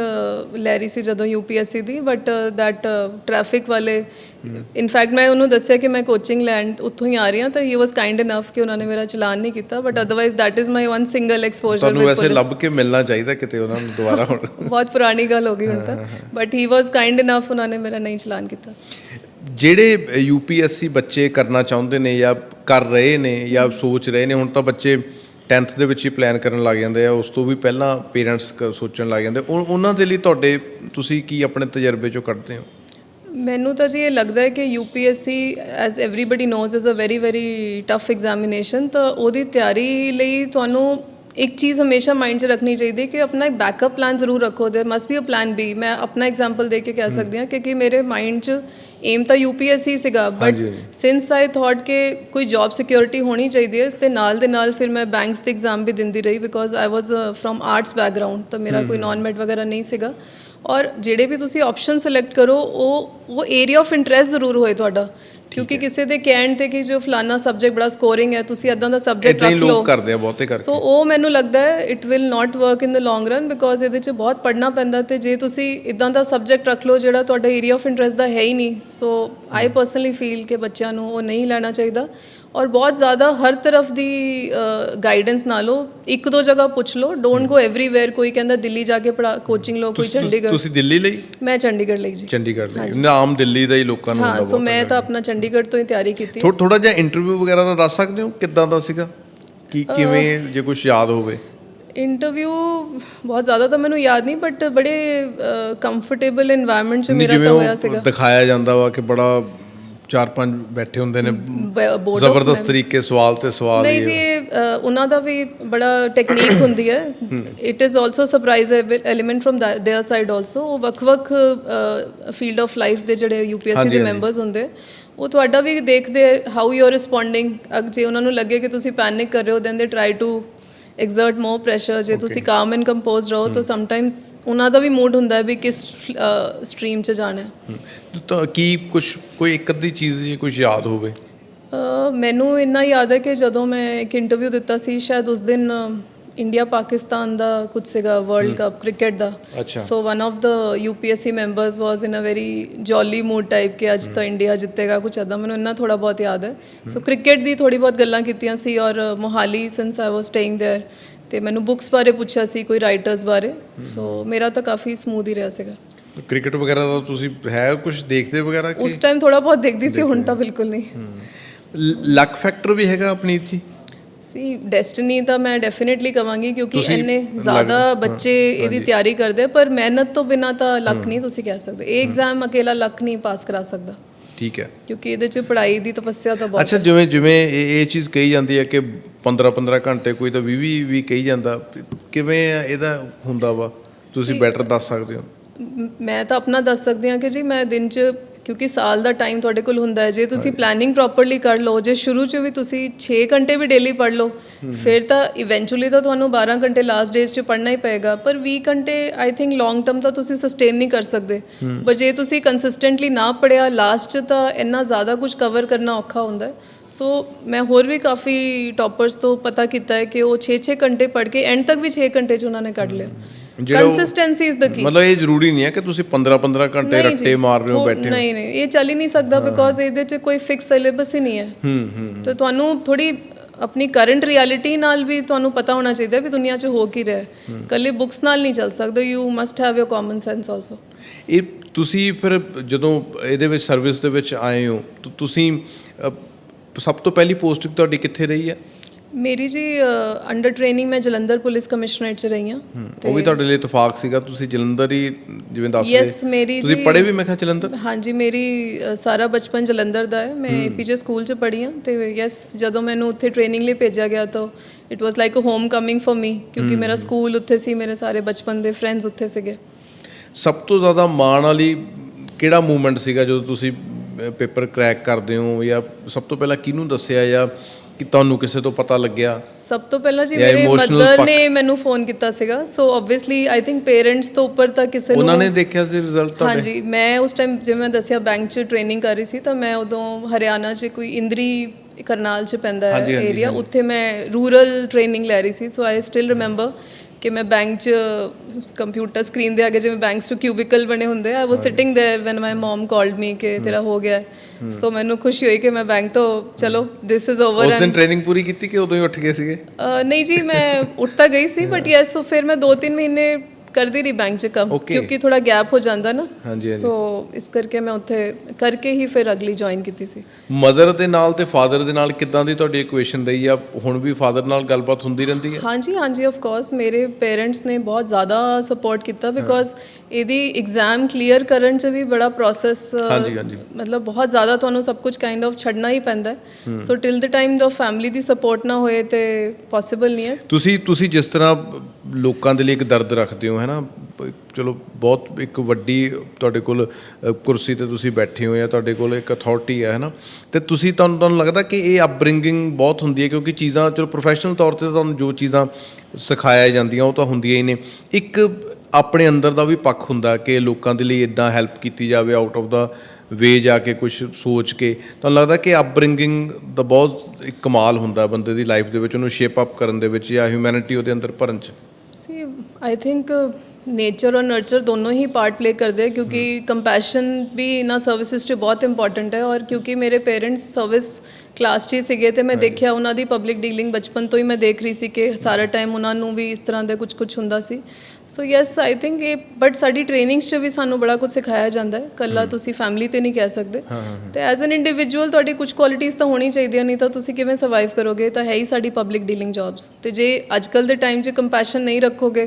ਲੈ ਰਹੀ ਸੀ ਜਦੋਂ ਯੂਪੀਐਸਸੀ ਦੀ ਬਟ ਦੈਟ ਟ੍ਰੈਫਿਕ ਵਾਲੇ ਇਨਫੈਕਟ ਮੈਂ ਉਹਨੂੰ ਦੱਸਿਆ ਕਿ ਮੈਂ ਕੋਚਿੰਗ ਲੈਣ ਉੱਥੋਂ ਹੀ ਆ ਰਹੀ ਹਾਂ ਤਾਂ ਹੀ ਵਾਸ ਕਾਈਂਡ ਇਨਫ ਕਿ ਉਹਨਾਂ ਨੇ ਮੇਰਾ ਚਲਾਨ ਨਹੀਂ ਕੀਤਾ but otherwise that is my one single exposure ਤੁਹਾਨੂੰ ਵੈਸੇ ਲੱਭ ਕੇ ਮਿਲਣਾ ਚਾਹੀਦਾ ਕਿਤੇ ਉਹਨਾਂ ਨੂੰ ਦੁਬਾਰਾ ਹੁਣ। ਬਹੁਤ ਪੁਰਾਣੀ ਗੱਲ ਹੋ ਗਈ ਹੁਣ ਤਾਂ। But he was kind enough ਉਹਨਾਂ ਨੇ ਮੇਰਾ ਨਹੀਂ ਚਲਾਨ ਕੀਤਾ। ਜਿਹੜੇ ਯੂਪੀਐਸਸੀ ਬੱਚੇ ਕਰਨਾ ਚਾਹੁੰਦੇ ਨੇ ਜਾਂ ਕਰ ਰਹੇ ਨੇ ਜਾਂ ਸੋਚ ਰਹੇ ਨੇ ਹੁਣ ਤਾਂ ਬੱਚੇ 10th ਦੇ ਵਿੱਚ ਹੀ ਪਲਾਨ ਕਰਨ ਲੱਗ ਜਾਂਦੇ ਆ, ਉਸ ਤੋਂ ਵੀ ਪਹਿਲਾਂ ਪੇਰੈਂਟਸ ਸੋਚਣ ਲੱਗ ਜਾਂਦੇ ਉਹ- ਉਹਨਾਂ ਦੇ ਲਈ ਤੁਹਾਡੇ, ਤੁਸੀਂ ਕੀ ਆਪਣੇ ਤਜਰਬੇ ਚੋਂ ਕੱਢਦੇ ਹੋ? ਮੈਨੂੰ ਤਾਂ ਜੀ ਇਹ ਲੱਗਦਾ ਹੈ ਕਿ UPSC as everybody knows is a very very tough examination ਤਾਂ ਉਹਦੀ ਤਿਆਰੀ ਲਈ ਤੁਹਾਨੂੰ ਇੱਕ ਚੀਜ਼ ਹਮੇਸ਼ਾ ਮਾਈਂਡ 'ਚ ਰੱਖਣੀ ਚਾਹੀਦੀ ਹੈ ਕਿ ਆਪਣਾ ਇੱਕ ਬੈਕਅਪ ਪਲਾਨ ਜ਼ਰੂਰ ਰੱਖੋ they must be a plan B ਮੈਂ ਆਪਣਾ ਐਗਜ਼ਾਮਪਲ ਦੇ ਕੇ ਕਹਿ ਸਕਦੀ ਹਾਂ ਕਿਉਂਕਿ ਮੇਰੇ ਮਾਈਂਡ 'ਚ ਏਮ ਤਾਂ ਯੂਪੀਐਸਸੀ ਸੀਗਾ ਬਟ। ਸਿੰਸ ਆਈ ਥਾਟ ਕਿ ਕੋਈ ਜੌਬ ਸਿਕਿਉਰਿਟੀ ਹੋਣੀ ਚਾਹੀਦੀ ਹੈ ਇਸ ਦੇ ਨਾਲ ਦੇ ਨਾਲ ਫਿਰ ਮੈਂ ਬੈਂਕਸ ਦੇ ਐਗਜ਼ਾਮ ਵੀ ਦਿੰਦੀ ਰਹੀ because I was from arts background ਤਾਂ ਮੇਰਾ ਕੋਈ ਨਾਨ ਮੈਟ ਵਗੈਰਾ ਨਹੀਂ ਸੀਗਾ। ਔਰ ਜਿਹੜੇ ਵੀ ਤੁਸੀਂ ਆਪਸ਼ਨ ਸਿਲੈਕਟ ਕਰੋ ਉਹ ਉਹ ਏਰੀਆ ਆਫ ਇੰਟਰਸਟ ਜ਼ਰੂਰ ਹੋਏ ਤੁਹਾਡਾ। ਕਿਉਂਕਿ ਕਿਸੇ ਦੇ ਕਹਿਣ ਤੇ ਕਿ ਜੋ ਫਲਾਨਾ ਸਬਜੈਕਟ ਬੜਾ ਸਕੋਰਿੰਗ ਹੈ ਤੁਸੀਂ ਇਦਾਂ ਦਾ ਸਬਜੈਕਟ ਰੱਖ ਲਓ। ਲੋਕ ਕਰਦੇ ਆ ਬਹੁਤੇ ਕਰਕੇ। ਸੋ ਉਹ ਮੈਨੂੰ ਲੱਗਦਾ ਹੈ it will not work in the long run because ਇਹਦੇ 'ਚ ਬਹੁਤ ਪੜ੍ਹਨਾ ਪੈਂਦਾ ਤੇ ਜੇ ਤੁਸੀਂ ਇਦਾਂ ਦਾ ਸਬਜੈਕਟ ਰੱਖ ਲਓ ਜਿਹੜਾ ਤੁਹਾਡਾ ਏਰੀਆ ਆਫ ਇੰਟਰਸਟ ਦਾ ਹੈ ਹੀ ਨਹੀਂ ਸੋ ਆਈ ਪਰਸਨਲੀ ਫੀਲ ਕਿ ਬੱਚਿਆਂ ਨੂੰ ਉਹ ਨਹੀਂ ਲੈਣਾ ਚਾਹੀਦਾ। ਔਰ ਬਹੁਤ ਜ਼ਿਆਦਾ ਹਰ ਤਰਫ ਦੀ ਗਾਈਡੈਂਸ ਨਾਲੋਂ ਇੱਕ ਦੋ ਜਗ੍ਹਾ ਪੁੱਛ ਲਓ ਡੋਨਟ ਗੋ ਏਵਰੀਵੇਅਰ ਕੋਈ ਕਹਿੰਦਾ ਦਿੱਲੀ ਜਾ ਕੇ ਪੜਾ ਕੋਚਿੰਗ ਲਓ ਕੋਈ ਚੰਡੀਗੜ੍ਹ। ਤੁਸੀਂ ਦਿੱਲੀ ਲਈ? ਮੈਂ ਚੰਡੀਗੜ੍ਹ ਲਈ ਜੀ। ਚੰਡੀਗੜ੍ਹ ਲਈ। ਨਾਮ ਦਿੱਲੀ ਦਾ ਲੋਕਾਂ ਨੂੰ ਹਾਂ ਸੋ ਮੈਂ ਤਾਂ ਆਪਣਾ ਚੰਡੀਗੜ੍ਹ ਤੋਂ ਹੀ ਤਿਆਰੀ ਕੀਤੀ। ਥੋੜਾ ਜਿਹਾ ਇੰਟਰਵਿਊ ਵਗੈਰਾ ਦਾ ਦੱਸ ਸਕਦੇ ਹੋ? ਕਿੱਦਾਂ ਦਾ ਸੀਗਾ? ਕੀ ਕਿਵੇਂ ਜੇ ਕੁਝ ਯਾਦ ਹੋਵੇ? ਇੰਟਰਵਿਊ ਬਹੁਤ ਜ਼ਿਆਦਾ ਤਾਂ ਮੈਨੂੰ ਯਾਦ ਨਹੀਂ ਬਟ ਬੜੇ ਕੰਫਰਟੇਬਲ এনवायरमेंट ਚ ਮੇਰਾ ਤਾਂ ਹੋਇਆ ਸੀਗਾ। ਦਿਖਾਇਆ ਜਾਂਦਾ ਵਾ ਕਿ ਬੜਾ ਚਾਰ ਪੰਜ ਬੈਠੇ ਹੁੰਦੇ ਨੇ board of ਜ਼ਬਰਦਸਤ mem- ਤਰੀਕੇ ਸਵਾਲ ਤੇ ਸਵਾਲ ਨਹੀਂ ਹੀ- ਜੀ ਇਹ, ਅ, ਉਹਨਾਂ ਦਾ ਵੀ ਬੜਾ ਟੈਕਨੀਕ ਹੁੰਦੀ ਹੈ it is also surprise element from their side also ਉਹ ਵੱਖ-ਵੱਖ ਫੀਲਡ ਆਫ ਲਾਈਫ ਦੇ ਜਿਹੜੇ ਯੂਪੀਐਸਸੀ ਹਾਂਜੀ, ਦੇ ਹਾਂਜੀ। ਮੈਂਬਰਸ ਹੁੰਦੇ ਉਹ ਤੁਹਾਡਾ ਵੀ ਦੇਖਦੇ ਹਾਊ ਯੂ ਆਰ ਰਿਸਪੋਂਡਿੰਗ ਜੇ ਉਹਨਾਂ ਨੂੰ ਲੱਗੇ ਕਿ ਤੁਸੀਂ ਪੈਨਿਕ ਕਰ ਰਹੇ ਹੋ then they try to exert more pressure ਜੇ ਤੁਸੀਂ ਕਾਮ ਐਂਡ ਕੰਪੋਜ਼ ਰਹੋ ਤਾਂ ਸਮਟਾਈਮਸ ਉਹਨਾਂ ਦਾ ਵੀ ਮੂਡ ਹੁੰਦਾ ਹੈ ਵੀ ਕਿਸ ਸਟਰੀਮ 'ਚ ਜਾਣਾ ਹੈ। ਤਾਂ ਕੀ ਕੁਝ ਕੋਈ ਇੱਕ ਅੱਧੀ ਚੀਜ਼ ਜੇ ਕੁਝ ਯਾਦ ਹੋਵੇ? ਮੈਨੂੰ ਇੰਨਾ ਯਾਦ ਹੈ ਕਿ ਜਦੋਂ ਮੈਂ ਇੱਕ ਇੰਟਰਵਿਊ ਦਿੱਤਾ ਸੀ ਸ਼ਾਇਦ ਉਸ ਦਿਨ ਇੰਡੀਆ ਪਾਕਿਸਤਾਨ ਦਾ ਕੁਝ ਸੀਗਾ ਵਰਲਡ ਕੱਪ ਕ੍ਰਿਕਟ ਦਾ ਅੱਛਾ। So one of the UPSC members was in a very jolly mood type ਕਿ ਅੱਜ ਤਾਂ ਇੰਡੀਆ ਜਿੱਤੇਗਾ ਕੁਝ ਐਦਾ ਮੈਨੂੰ ਇੰਨਾ ਥੋੜਾ ਬਹੁਤ ਯਾਦ ਹੈ ਸੋ ਕ੍ਰਿਕਟ ਦੀ ਥੋੜੀ ਬਹੁਤ ਗੱਲਾਂ ਕੀਤੀਆਂ ਸੀ ਔਰ Mohali since I was staying there ਤੇ ਮੈਨੂੰ ਬੁੱਕਸ ਬਾਰੇ ਪੁੱਛਿਆ ਸੀ ਕੋਈ ਰਾਈਟਰਸ ਬਾਰੇ ਸੋ ਮੇਰਾ ਤਾਂ ਕਾਫੀ ਸਮੂਥ ਹੀ ਰਿਹਾ ਸੀਗਾ ਕ੍ਰਿਕਟ ਵਗੈਰਾ ਦਾ ਤੁਸੀਂ ਹੈ ਕੁਝ ਦੇਖਦੇ ਵਗੈਰਾ ਕਿ ਉਸ ਟਾਈਮ ਥੋੜਾ ਬਹੁਤ ਦੇਖਦੀ ਸੀ ਹੁਣ ਤਾਂ ਬਿਲਕੁਲ ਨਹੀਂ ਲੱਕ ਫੈਕਟਰ ਵੀ ਹੈਗਾ ਆਪਣੀ ਜੀ ਸੀ ਡੈਸਟੀਨੀ ਤਾਂ ਮੈਂ ਡੈਫੀਨਿਟਲੀ ਕਵਾਂਗੀ ਕਿਉਂਕਿ ਤੁਸੀਂ ਇੰਨੇ ਲੱਗ- ਜ਼ਿਆਦਾ ਬੱਚੇ ਇਹਦੀ ਤਿਆਰੀ ਕਰਦੇ ਆ, ਪਰ ਮਿਹਨਤ ਤੋਂ ਬਿਨਾ ਤਾਂ ਲੱਕ ਨਹੀਂ ਤੁਸੀਂ ਕਹਿ ਸਕਦੇ। ਇਹ ਐਗਜ਼ਾਮ ਅਕੇਲਾ ਲੱਕ ਨਹੀਂ ਪਾਸ ਕਰਾ ਸਕਦਾ। ਠੀਕ ਹੈ। ਕਿਉਂਕਿ ਇਹਦੇ ਚ ਪੜ੍ਹਾਈ ਦੀ ਤਪੱਸਿਆ ਤਾਂ ਬਹੁਤ ਅੱਛਾ ਜਿਵੇਂ ਜਿਵੇਂ ਇਹ ਇਹ ਚੀਜ਼ ਕਹੀ ਜਾਂਦੀ ਹੈ ਕਿ 15 15 ਘੰਟੇ ਕੋਈ ਤਾਂ 20 20 ਵੀ ਕਹੀ ਜਾਂਦਾ। ਕਿਵੇਂ ਇਹਦਾ ਹੁੰਦਾ ਵਾ? ਤੁਸੀਂ ਬੈਟਰ ਦੱਸ ਸਕਦੇ ਹੋ। ਮ- ਮੈਂ ਤਾਂ ਆਪਣਾ ਦੱਸ ਸਕਦੀ ਹਾਂ ਕਿ ਜੀ ਮੈਂ ਦਿਨ 'ਚ ਕਿਉਂਕਿ ਸਾਲ ਦਾ ਟਾਈਮ ਤੁਹਾਡੇ ਕੋਲ ਹੁੰਦਾ ਹੈ। ਜੇ ਤੁਸੀਂ ਪਲੈਨਿੰਗ ਪ੍ਰੋਪਰਲੀ ਕਰ ਲਓ ਜੇ ਸ਼ੁਰੂ 'ਚ ਵੀ ਤੁਸੀਂ 6 ਘੰਟੇ ਵੀ ਡੇਲੀ ਪੜ੍ਹ ਲਓ ਫਿਰ ਤਾਂ ਇਵੈਂਚੁਅਲੀ ਤਾਂ ਤੁਹਾਨੂੰ 12 ਘੰਟੇ ਲਾਸਟ ਡੇਜ਼ 'ਚ ਪੜ੍ਹਨਾ ਹੀ ਪਏਗਾ। ਪਰ 20 ਘੰਟੇ ਆਈ ਥਿੰਕ ਲੌਂਗ ਟਰਮ ਤਾਂ ਤੁਸੀਂ ਸਸਟੇਨ ਨਹੀਂ ਕਰ ਸਕਦੇ। ਪਰ ਜੇ ਤੁਸੀਂ ਕੰਸਿਸਟੈਂਟਲੀ ਨਾ ਪੜਿਆ ਲਾਸਟ 'ਚ ਤਾਂ ਇੰਨਾ ਜ਼ਿਆਦਾ ਕੁਝ ਕਵਰ ਕਰਨਾ ਔਖਾ ਹੁੰਦਾ ਸੋ ਮੈਂ ਹੋਰ ਵੀ ਕਾਫੀ ਟੌਪਰਸ ਤੋਂ ਪਤਾ ਕੀਤਾ ਹੈ ਕਿ ਉਹ 6-6 ਘੰਟੇ ਪੜ੍ਹ ਕੇ ਐਂਡ ਤੱਕ ਵੀ 6 ਘੰਟੇ 'ਚ ਉਹਨਾਂ ਨੇ ਕੱਢ ਲਿਆ ਕੰਸਿਸਟੈਂਸੀ ਇਜ਼ ਦ ਕੀ ਮਤਲਬ ਇਹ ਜ਼ਰੂਰੀ ਨਹੀਂ ਹੈ ਕਿ ਤੁਸੀਂ 15 15 ਘੰਟੇ ਰੱਟੇ ਮਾਰ ਰਹੇ ਹੋ ਬੈਠੇ। ਨਹੀਂ ਨਹੀਂ ਇਹ ਚੱਲ ਹੀ ਨਹੀਂ ਸਕਦਾ ਬਿਕੋਜ਼ ਇਹਦੇ 'ਚ ਕੋਈ ਫਿਕਸ ਸਿਲੇਬਸ ਹੀ ਨਹੀਂ ਹੈ। ਹੂੰ ਹੂੰ ਤੇ ਤੁਹਾਨੂੰ ਥੋੜੀ ਆਪਣੀ ਕਰੰਟ ਰਿਐਲਿਟੀ ਨਾਲ ਵੀ ਤੁਹਾਨੂੰ ਪਤਾ ਹੋਣਾ ਚਾਹੀਦਾ ਵੀ ਦੁਨੀਆ 'ਚ ਹੋ ਕੀ ਰਿਹਾ ਹੈ। ਕੱਲੇ ਬੁక్స్ ਨਾਲ ਨਹੀਂ ਚੱਲ ਸਕਦਾ you must have your common sense also ਇਹ ਤੁਸੀਂ ਫਿਰ ਜਦੋਂ ਇਹਦੇ ਵਿੱਚ ਸਰਵਿਸ ਦੇ ਵਿੱਚ ਆਏ ਹੋ ਤਾਂ ਤੁਸੀਂ ਸਭ ਤੋਂ ਪਹਿਲੀ ਪੋਸਟਿੰਗ ਤੁਹਾਡੀ ਕਿੱਥੇ ਰਹੀ ਹੈ? ਮੇਰੀ ਜੀ ਅੰਡਰ ਟ੍ਰੇਨਿੰਗ ਮੈਂ ਜਲੰਧਰ ਪੁਲਿਸ ਕਮਿਸ਼ਨਰੇਟ 'ਚ ਰਹੀ ਹਾਂ ਉਹ ਵੀ ਤੁਹਾਡੇ ਲਈ ਇਤਫਾਕ ਸੀਗਾ ਤੁਸੀਂ ਜਲੰਧਰ ਹੀ ਜਿਵੇਂ ਦੱਸ ਮੇਰੀ ਤੁਸੀਂ ਪੜ੍ਹੇ ਵੀ ਮੈਂ ਕਿਹਾ ਜਲੰਧਰ? ਹਾਂਜੀ ਮੇਰੀ ਸਾਰਾ ਬਚਪਨ ਜਲੰਧਰ ਦਾ ਹੈ ਮੈਂ ਏਪੀਜੇ ਸਕੂਲ 'ਚ ਪੜ੍ਹੀ ਹਾਂ ਤੇ ਯੈਸ ਜਦੋਂ ਮੈਨੂੰ ਉੱਥੇ ਟ੍ਰੇਨਿੰਗ ਲਈ ਭੇਜਿਆ ਗਿਆ ਤਾਂ it was like a homecoming for me ਕਿਉਂਕਿ ਮੇਰਾ ਸਕੂਲ ਉੱਥੇ ਸੀ ਮੇਰੇ ਸਾਰੇ ਬਚਪਨ ਦੇ ਫਰੈਂਡਸ ਉੱਥੇ ਸੀਗੇ। ਸਭ ਤੋਂ ਜ਼ਿਆਦਾ ਮਾਣ ਵਾਲੀ ਕਿਹੜਾ ਮੂਵਮੈਂਟ ਸੀਗਾ ਜਦੋਂ ਤੁਸੀਂ ਪੇਪਰ ਕ੍ਰੈਕ ਕਰਦੇ ਹੋ ਜਾਂ ਸਭ ਤੋਂ ਪਹਿਲਾਂ ਕਿਹਨੂੰ ਦੱਸਿਆ ਜਾਂ ਕਿ ਤੁਹਾਨੂੰ ਕਿਸੇ ਤੋਂ ਪਤਾ ਲੱਗਿਆ ਸਭ ਤੋਂ ਪਹਿਲਾਂ ਜੀ ਜਾਂ ਮੇਰੇ emotional ਮਦਰ ਪੱਖ। ਨੇ ਮੈਨੂੰ ਫੋਨ ਕੀਤਾ ਸੀਗਾ so obviously I think parents ਤੋਂ ਉੱਪਰ ਤਾਂ ਕਿਸੇ ਨੂੰ ਉਹਨਾਂ ਨੇ ਦੇਖਿਆ ਸੀ ਰਿਜ਼ਲਟ ਤੁਹਾਡੇ ਹਾਂਜੀ ਮੈਂ ਉਸ ਟਾਈਮ ਜਿਵੇਂ ਮੈਂ ਦੱਸਿਆ ਬੈਂਕ 'ਚ ਟ੍ਰੇਨਿੰਗ ਕਰ ਰਹੀ ਸੀ ਤਾਂ ਮੈਂ ਉਦੋਂ ਹਰਿਆਣਾ 'ਚ ਕੋਈ ਇੰਦਰੀ ਕਰਨਾਲ 'ਚ ਪੈਂਦਾ ਹਾਂਜੀ, ਹੈ ਹਾਂਜੀ, ਏਰੀਆ ਹਾਂਜੀ। ਉੱਥੇ ਮੈਂ ਰੂਰਲ ਟ੍ਰੇਨਿੰਗ ਲੈ ਰਹੀ ਸੀ ਸੋ ਆਈ ਸਟਿਲ ਰਿਮੈਂਬਰ ਕਿ ਮੈਂ ਬੈਂਕ 'ਚ ਕੰਪਿਊਟਰ ਸਕਰੀਨ ਦੇ ਅੱਗੇ ਜਿਵੇਂ ਬੈਂਕਸ 'ਚ ਕਿਊਬਿਕਲ ਬਣੇ ਹੁੰਦੇ ਆ I was sitting there when my mum called me ਕਿ ਤੇਰਾ ਹੋ ਗਿਆ ਸੋ ਮੈਨੂੰ ਖੁਸ਼ੀ ਹੋਈ ਕਿ ਮੈਂ ਬੈਂਕ ਤੋਂ ਚਲੋ ਦਿਸ ਇਜ਼ ਓਵਰ ਉਸ ਦਿਨ ਟ੍ਰੇਨਿੰਗ ਪੂਰੀ ਕੀਤੀ ਕਿ ਉਦੋਂ ਹੀ ਉੱਠ ਗਏ ਸੀਗੇ ਅ, ਨਹੀਂ ਜੀ ਮੈਂ ਉੱਠ ਤਾਂ ਗਈ ਸੀ ਬਟ ਯੈਸ ਸੋ ਫਿਰ ਮੈਂ 2-3 ਮਹੀਨੇ ਕਰਦੀ ਰਹੀ ਬੈਂਕ 'ਚ ਕੰਮ Okay. ਕਿਉਂਕਿ ਥੋੜਾ ਗੈਪ ਹੋ ਜਾਂਦਾ ਨਾ। ਹਾਂਜੀ, ਹਾਂਜੀ। ਸੋ ਇਸ ਕਰਕੇ ਮੈਂ ਉੱਥੇ ਕਰਕੇ ਹੀ ਫਿਰ ਅਗਲੀ ਜੁਆਇਨ ਕੀਤੀ ਸੀ। ਮਦਰ ਦੇ ਨਾਲ ਤੇ ਫਾਦਰ ਦੇ ਨਾਲ ਕਿੱਦਾਂ ਦੀ ਤੁਹਾਡੀ ਇਕੁਏਸ਼ਨ ਰਹੀ ਆ? ਹੁਣ ਵੀ ਫਾਦਰ ਨਾਲ ਗੱਲਬਾਤ ਹੁੰਦੀ ਰਹਿੰਦੀ ਹੈ ਹਾਂਜੀ ਹਾਂਜੀ ਆਫ ਕੋਰਸ ਮੇਰੇ ਪੇਰੈਂਟਸ ਨੇ ਬਹੁਤ ਜ਼ਿਆਦਾ ਸਪੋਰਟ ਕੀਤਾ ਬਿਕੋਜ਼ ਇਹਦੀ ਐਗਜ਼ਾਮ ਕਲੀਅਰ ਕਰਨ 'ਚ ਵੀ ਬੜਾ ਪ੍ਰੋਸੈਸ ਹਾਂਜੀ, ਹਾਂਜੀ। ਮਤਲਬ ਬਹੁਤ ਜ਼ਿਆਦਾ ਤੁਹਾਨੂੰ ਸਭ ਕੁਝ ਕਾਈਂਡ ਆਫ ਛੱਡਣਾ ਹੀ ਪੈਂਦਾ ਹੈ। ਸੋ ਟਿਲ ਦ ਟਾਈਮ ਦਾ ਫੈਮਿਲੀ ਦੀ ਸਪੋਰਟ ਨਾ ਹੋਏ ਤੇ ਪੋਸੀਬਲ ਨਹੀਂ ਹੈ। ਤੁਸੀਂ ਤੁਸੀਂ ਜਿਸ ਤਰ੍ਹਾਂ ਲੋਕਾਂ ਦੇ ਲਈ ਇੱਕ ਦਰਦ ਰੱਖਦੇ ਹੋ, ਹੈ ਨਾ? ਚਲੋ, ਬਹੁਤ ਇੱਕ ਵੱਡੀ ਤੁਹਾਡੇ ਕੋਲ ਕੁਰਸੀ ਤੇ ਤੁਸੀਂ ਬੈਠੇ ਹੋ ਜਾਂ ਤੁਹਾਡੇ ਕੋਲ ਇੱਕ ਅਥਾਰਟੀ ਹੈ ਹੈ ਨਾ? ਤੇ ਤੁਸੀਂ ਤੁਹਾਨੂੰ ਤੁਹਾਨੂੰ ਲੱਗਦਾ ਕਿ ਇਹ ਅਪਬ੍ਰਿੰਗਿੰਗ ਬਹੁਤ ਹੁੰਦੀ ਹੈ ਕਿਉਂਕਿ ਚੀਜ਼ਾਂ, ਚਲੋ ਪ੍ਰੋਫੈਸ਼ਨਲ ਤੌਰ ਤੇ ਤੁਹਾਨੂੰ ਜੋ ਚੀਜ਼ਾਂ ਸਿਖਾਇਆ ਜਾਂਦੀਆਂ ਉਹ ਤਾਂ ਹੁੰਦੀਆਂ ਹੀ ਨੇ। ਇੱਕ ਆਪਣੇ ਅੰਦਰ ਦਾ ਵੀ ਪੱਖ ਹੁੰਦਾ ਕਿ ਲੋਕਾਂ ਦੇ ਲਈ ਇਦਾਂ ਹੈਲਪ ਕੀਤੀ ਜਾਵੇ ਆਊਟ ਆਫ ਦਾ ਵੇ ਜਾ ਕੇ ਕੁਝ ਸੋਚ ਕੇ। ਤੁਹਾਨੂੰ ਲੱਗਦਾ ਕਿ ਅਪਬ੍ਰਿੰਗਿੰਗ ਦਾ ਬਹੁਤ ਇੱਕ ਕਮਾਲ ਹੁੰਦਾ ਬੰਦੇ ਦੀ ਲਾਈਫ ਦੇ ਵਿੱਚ, ਉਹਨੂੰ ਸ਼ੇਪ ਅਪ ਕਰਨ ਦੇ ਵਿੱਚ ਜਾਂ ਹਿਊਮੈਨਿਟੀ ਉਹਦੇ ਅੰਦਰ ਭਰਨ ਚ? ਸੀ ਆਈ ਥਿੰਕ ਨੇਚਰ ਔਰ ਨਰਚਰ ਦੋਨੋਂ ਹੀ ਪਾਰਟ ਪਲੇ ਕਰਦੇ ਹੈ ਕਿਉਂਕਿ ਕੰਪੈਸ਼ਨ ਵੀ ਇਹਨਾਂ ਸਰਵਿਸਿਜ਼ 'ਚ ਬਹੁਤ ਇੰਪੋਰਟੈਂਟ ਹੈ ਔਰ ਕਿਉਂਕਿ ਮੇਰੇ ਪੇਰੈਂਟਸ ਸਰਵਿਸ ਕਲਾਸ 'ਚ ਹੀ ਸੀਗੇ ਤੇ ਮੈਂ ਦੇਖਿਆ ਉਹਨਾਂ ਦੀ ਪਬਲਿਕ ਡੀਲਿੰਗ ਬਚਪਨ ਤੋਂ ਹੀ ਮੈਂ ਦੇਖ ਰਹੀ ਸੀ ਕਿ ਸਾਰਾ ਟਾਈਮ ਉਹਨਾਂ ਨੂੰ ਵੀ ਇਸ ਤਰ੍ਹਾਂ ਦੇ ਕੁਝ ਕੁਝ ਹੁੰਦਾ ਸੀ ਸੋ ਯੈਸ ਆਈ ਥਿੰਕ ਇਹ ਬਟ ਸਾਡੀ ਟ੍ਰੇਨਿੰਗਸ 'ਚ ਵੀ ਸਾਨੂੰ ਬੜਾ ਕੁਝ ਸਿਖਾਇਆ ਜਾਂਦਾ ਹੈ। ਕੱਲਾ ਤੁਸੀਂ ਫੈਮਿਲੀ ਤੇ ਨਹੀਂ ਕਹਿ ਸਕਦੇ। ਤੇ ਐਜ਼ ਐਨ ਇੰਡੀਵਿਜੂਅਲ ਤੁਹਾਡੀ ਕੁਝ ਕੁਆਲਿਟੀਆਂ ਤਾਂ ਹੋਣੀ ਚਾਹੀਦੀਆਂ ਨਹੀਂ ਤਾਂ ਤੁਸੀਂ ਕਿਵੇਂ ਸਰਵਾਈਵ ਕਰੋਗੇ? ਤਾਂ ਹੈ ਹੀ ਸਾਡੀ ਪਬਲਿਕ ਡੀਲਿੰਗ ਜੌਬਸ ਤੇ ਜੇ ਅੱਜਕੱਲ ਦੇ ਟਾਈਮ 'ਚ ਕੰਪੈਸ਼ਨ ਨਹੀਂ ਰੱਖੋਗੇ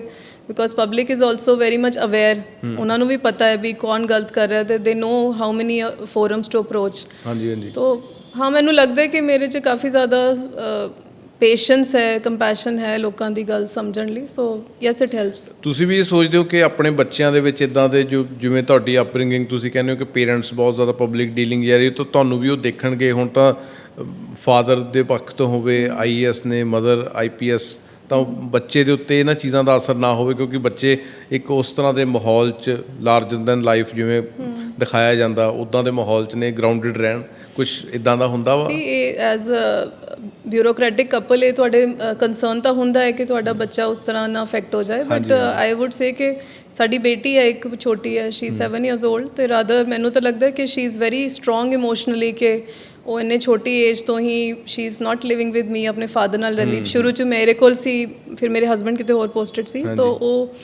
because public is also very much aware ਉਹਨਾਂ ਨੂੰ ਵੀ ਪਤਾ ਹੈ ਵੀ ਕੌਣ ਗਲਤ ਕਰ ਰਿਹਾ ਤੇ they know how many forums to approach ਹਾਂਜੀ ਹਾਂਜੀ। ਤੋ ਹਾਂ ਮੈਨੂੰ ਲੱਗਦਾ ਹੈ ਕਿ ਮੇਰੇ 'ਚ ਕਾਫੀ ਜ਼ਿਆਦਾ ਪੇਸ਼ੈਂਸ ਹੈ ਕੰਪੈਸ਼ਨ ਹੈ ਲੋਕਾਂ ਦੀ ਗੱਲ ਸਮਝਣ ਲਈ ਸੋ ਯੈਸ ਇਟ ਹੈਲਪਸ ਤੁਸੀਂ ਵੀ ਇਹ ਸੋਚਦੇ ਹੋ ਕਿ ਆਪਣੇ ਬੱਚਿਆਂ ਦੇ ਵਿੱਚ ਇਦਾਂ ਦੇ ਜੋ ਜਿਵੇਂ ਤੁਹਾਡੀ ਅਪਬ੍ਰਿੰਗਿੰਗ ਤੁਸੀਂ ਕਹਿੰਦੇ ਹੋ ਕਿ ਪੇਰੈਂਟਸ ਬਹੁਤ ਜ਼ਿਆਦਾ ਪਬਲਿਕ ਡੀਲਿੰਗ ਜਾ ਰਹੀ ਤਾਂ ਤੁਹਾਨੂੰ ਵੀ ਉਹ ਦੇਖਣਗੇ ਹੁਣ ਤਾਂ ਫਾਦਰ ਦੇ ਪੱਖ ਤੋਂ ਹੋਵੇ ਆਈਐਸ ਨੇ ਮਦਰ ਆਈਪੀਐਸ ਤਾਂ ਬੱਚੇ ਦੇ ਉੱਤੇ ਇਹਨਾਂ ਚੀਜ਼ਾਂ ਦਾ ਅਸਰ ਨਾ ਹੋਵੇ ਕਿਉਂਕਿ ਬੱਚੇ ਇੱਕ ਉਸ ਤਰ੍ਹਾਂ ਦੇ ਮਾਹੌਲ 'ਚ ਲਾਰਜਰ ਦੈਨ ਲਾਈਫ ਜਿਵੇਂ ਦਿਖਾਇਆ ਜਾਂਦਾ ਉਦਾਂ ਦੇ ਮਾਹੌਲ 'ਚ ਨੇ ਗਰਾਊਂਡਡ ਰਹਿਣ। ਕੁਝ ਇਦਾਂ ਦਾ ਹੁੰਦਾ ਵਾ? ਸੀ ਐਜ਼ ਅ ਬਿਊਰੋਕ੍ਰੈਟਿਕ ਕਪਲ ਇਹ ਤੁਹਾਡੇ ਕੰਸਰਨ ਤਾਂ ਹੁੰਦਾ ਹੈ ਕਿ ਤੁਹਾਡਾ ਬੱਚਾ ਉਸ ਤਰ੍ਹਾਂ ਨਾ ਅਫੈਕਟ ਹੋ ਜਾਏ ਬਟ ਆਈ ਊਡ ਸੇ ਕਿ ਸਾਡੀ ਬੇਟੀ ਹੈ ਇੱਕ ਛੋਟੀ ਹੈ ਸ਼ੀ 7 ਇਅਰਸ 올ਡ ਤੇ ਰਾਦਰ ਮੈਨੂੰ ਤਾਂ ਲੱਗਦਾ ਹੈ ਕਿ she is very strong emotionally ਕਿ ਉਹ ਇੰਨੇ ਛੋਟੀ ਏਜ ਤੋਂ ਹੀ she is not living with me ਆਪਣੇ ਫਾਦਰ ਨਾਲ ਰਹਿੰਦੀ। ਸ਼ੁਰੂ ਚ ਮੇਰੇ ਕੋਲ ਸੀ ਫਿਰ ਮੇਰੇ ਹਸਬੰਡ ਕਿਤੇ ਹੋਰ ਪੋਸਟਡ ਸੀ ਤਾਂ ਉਹ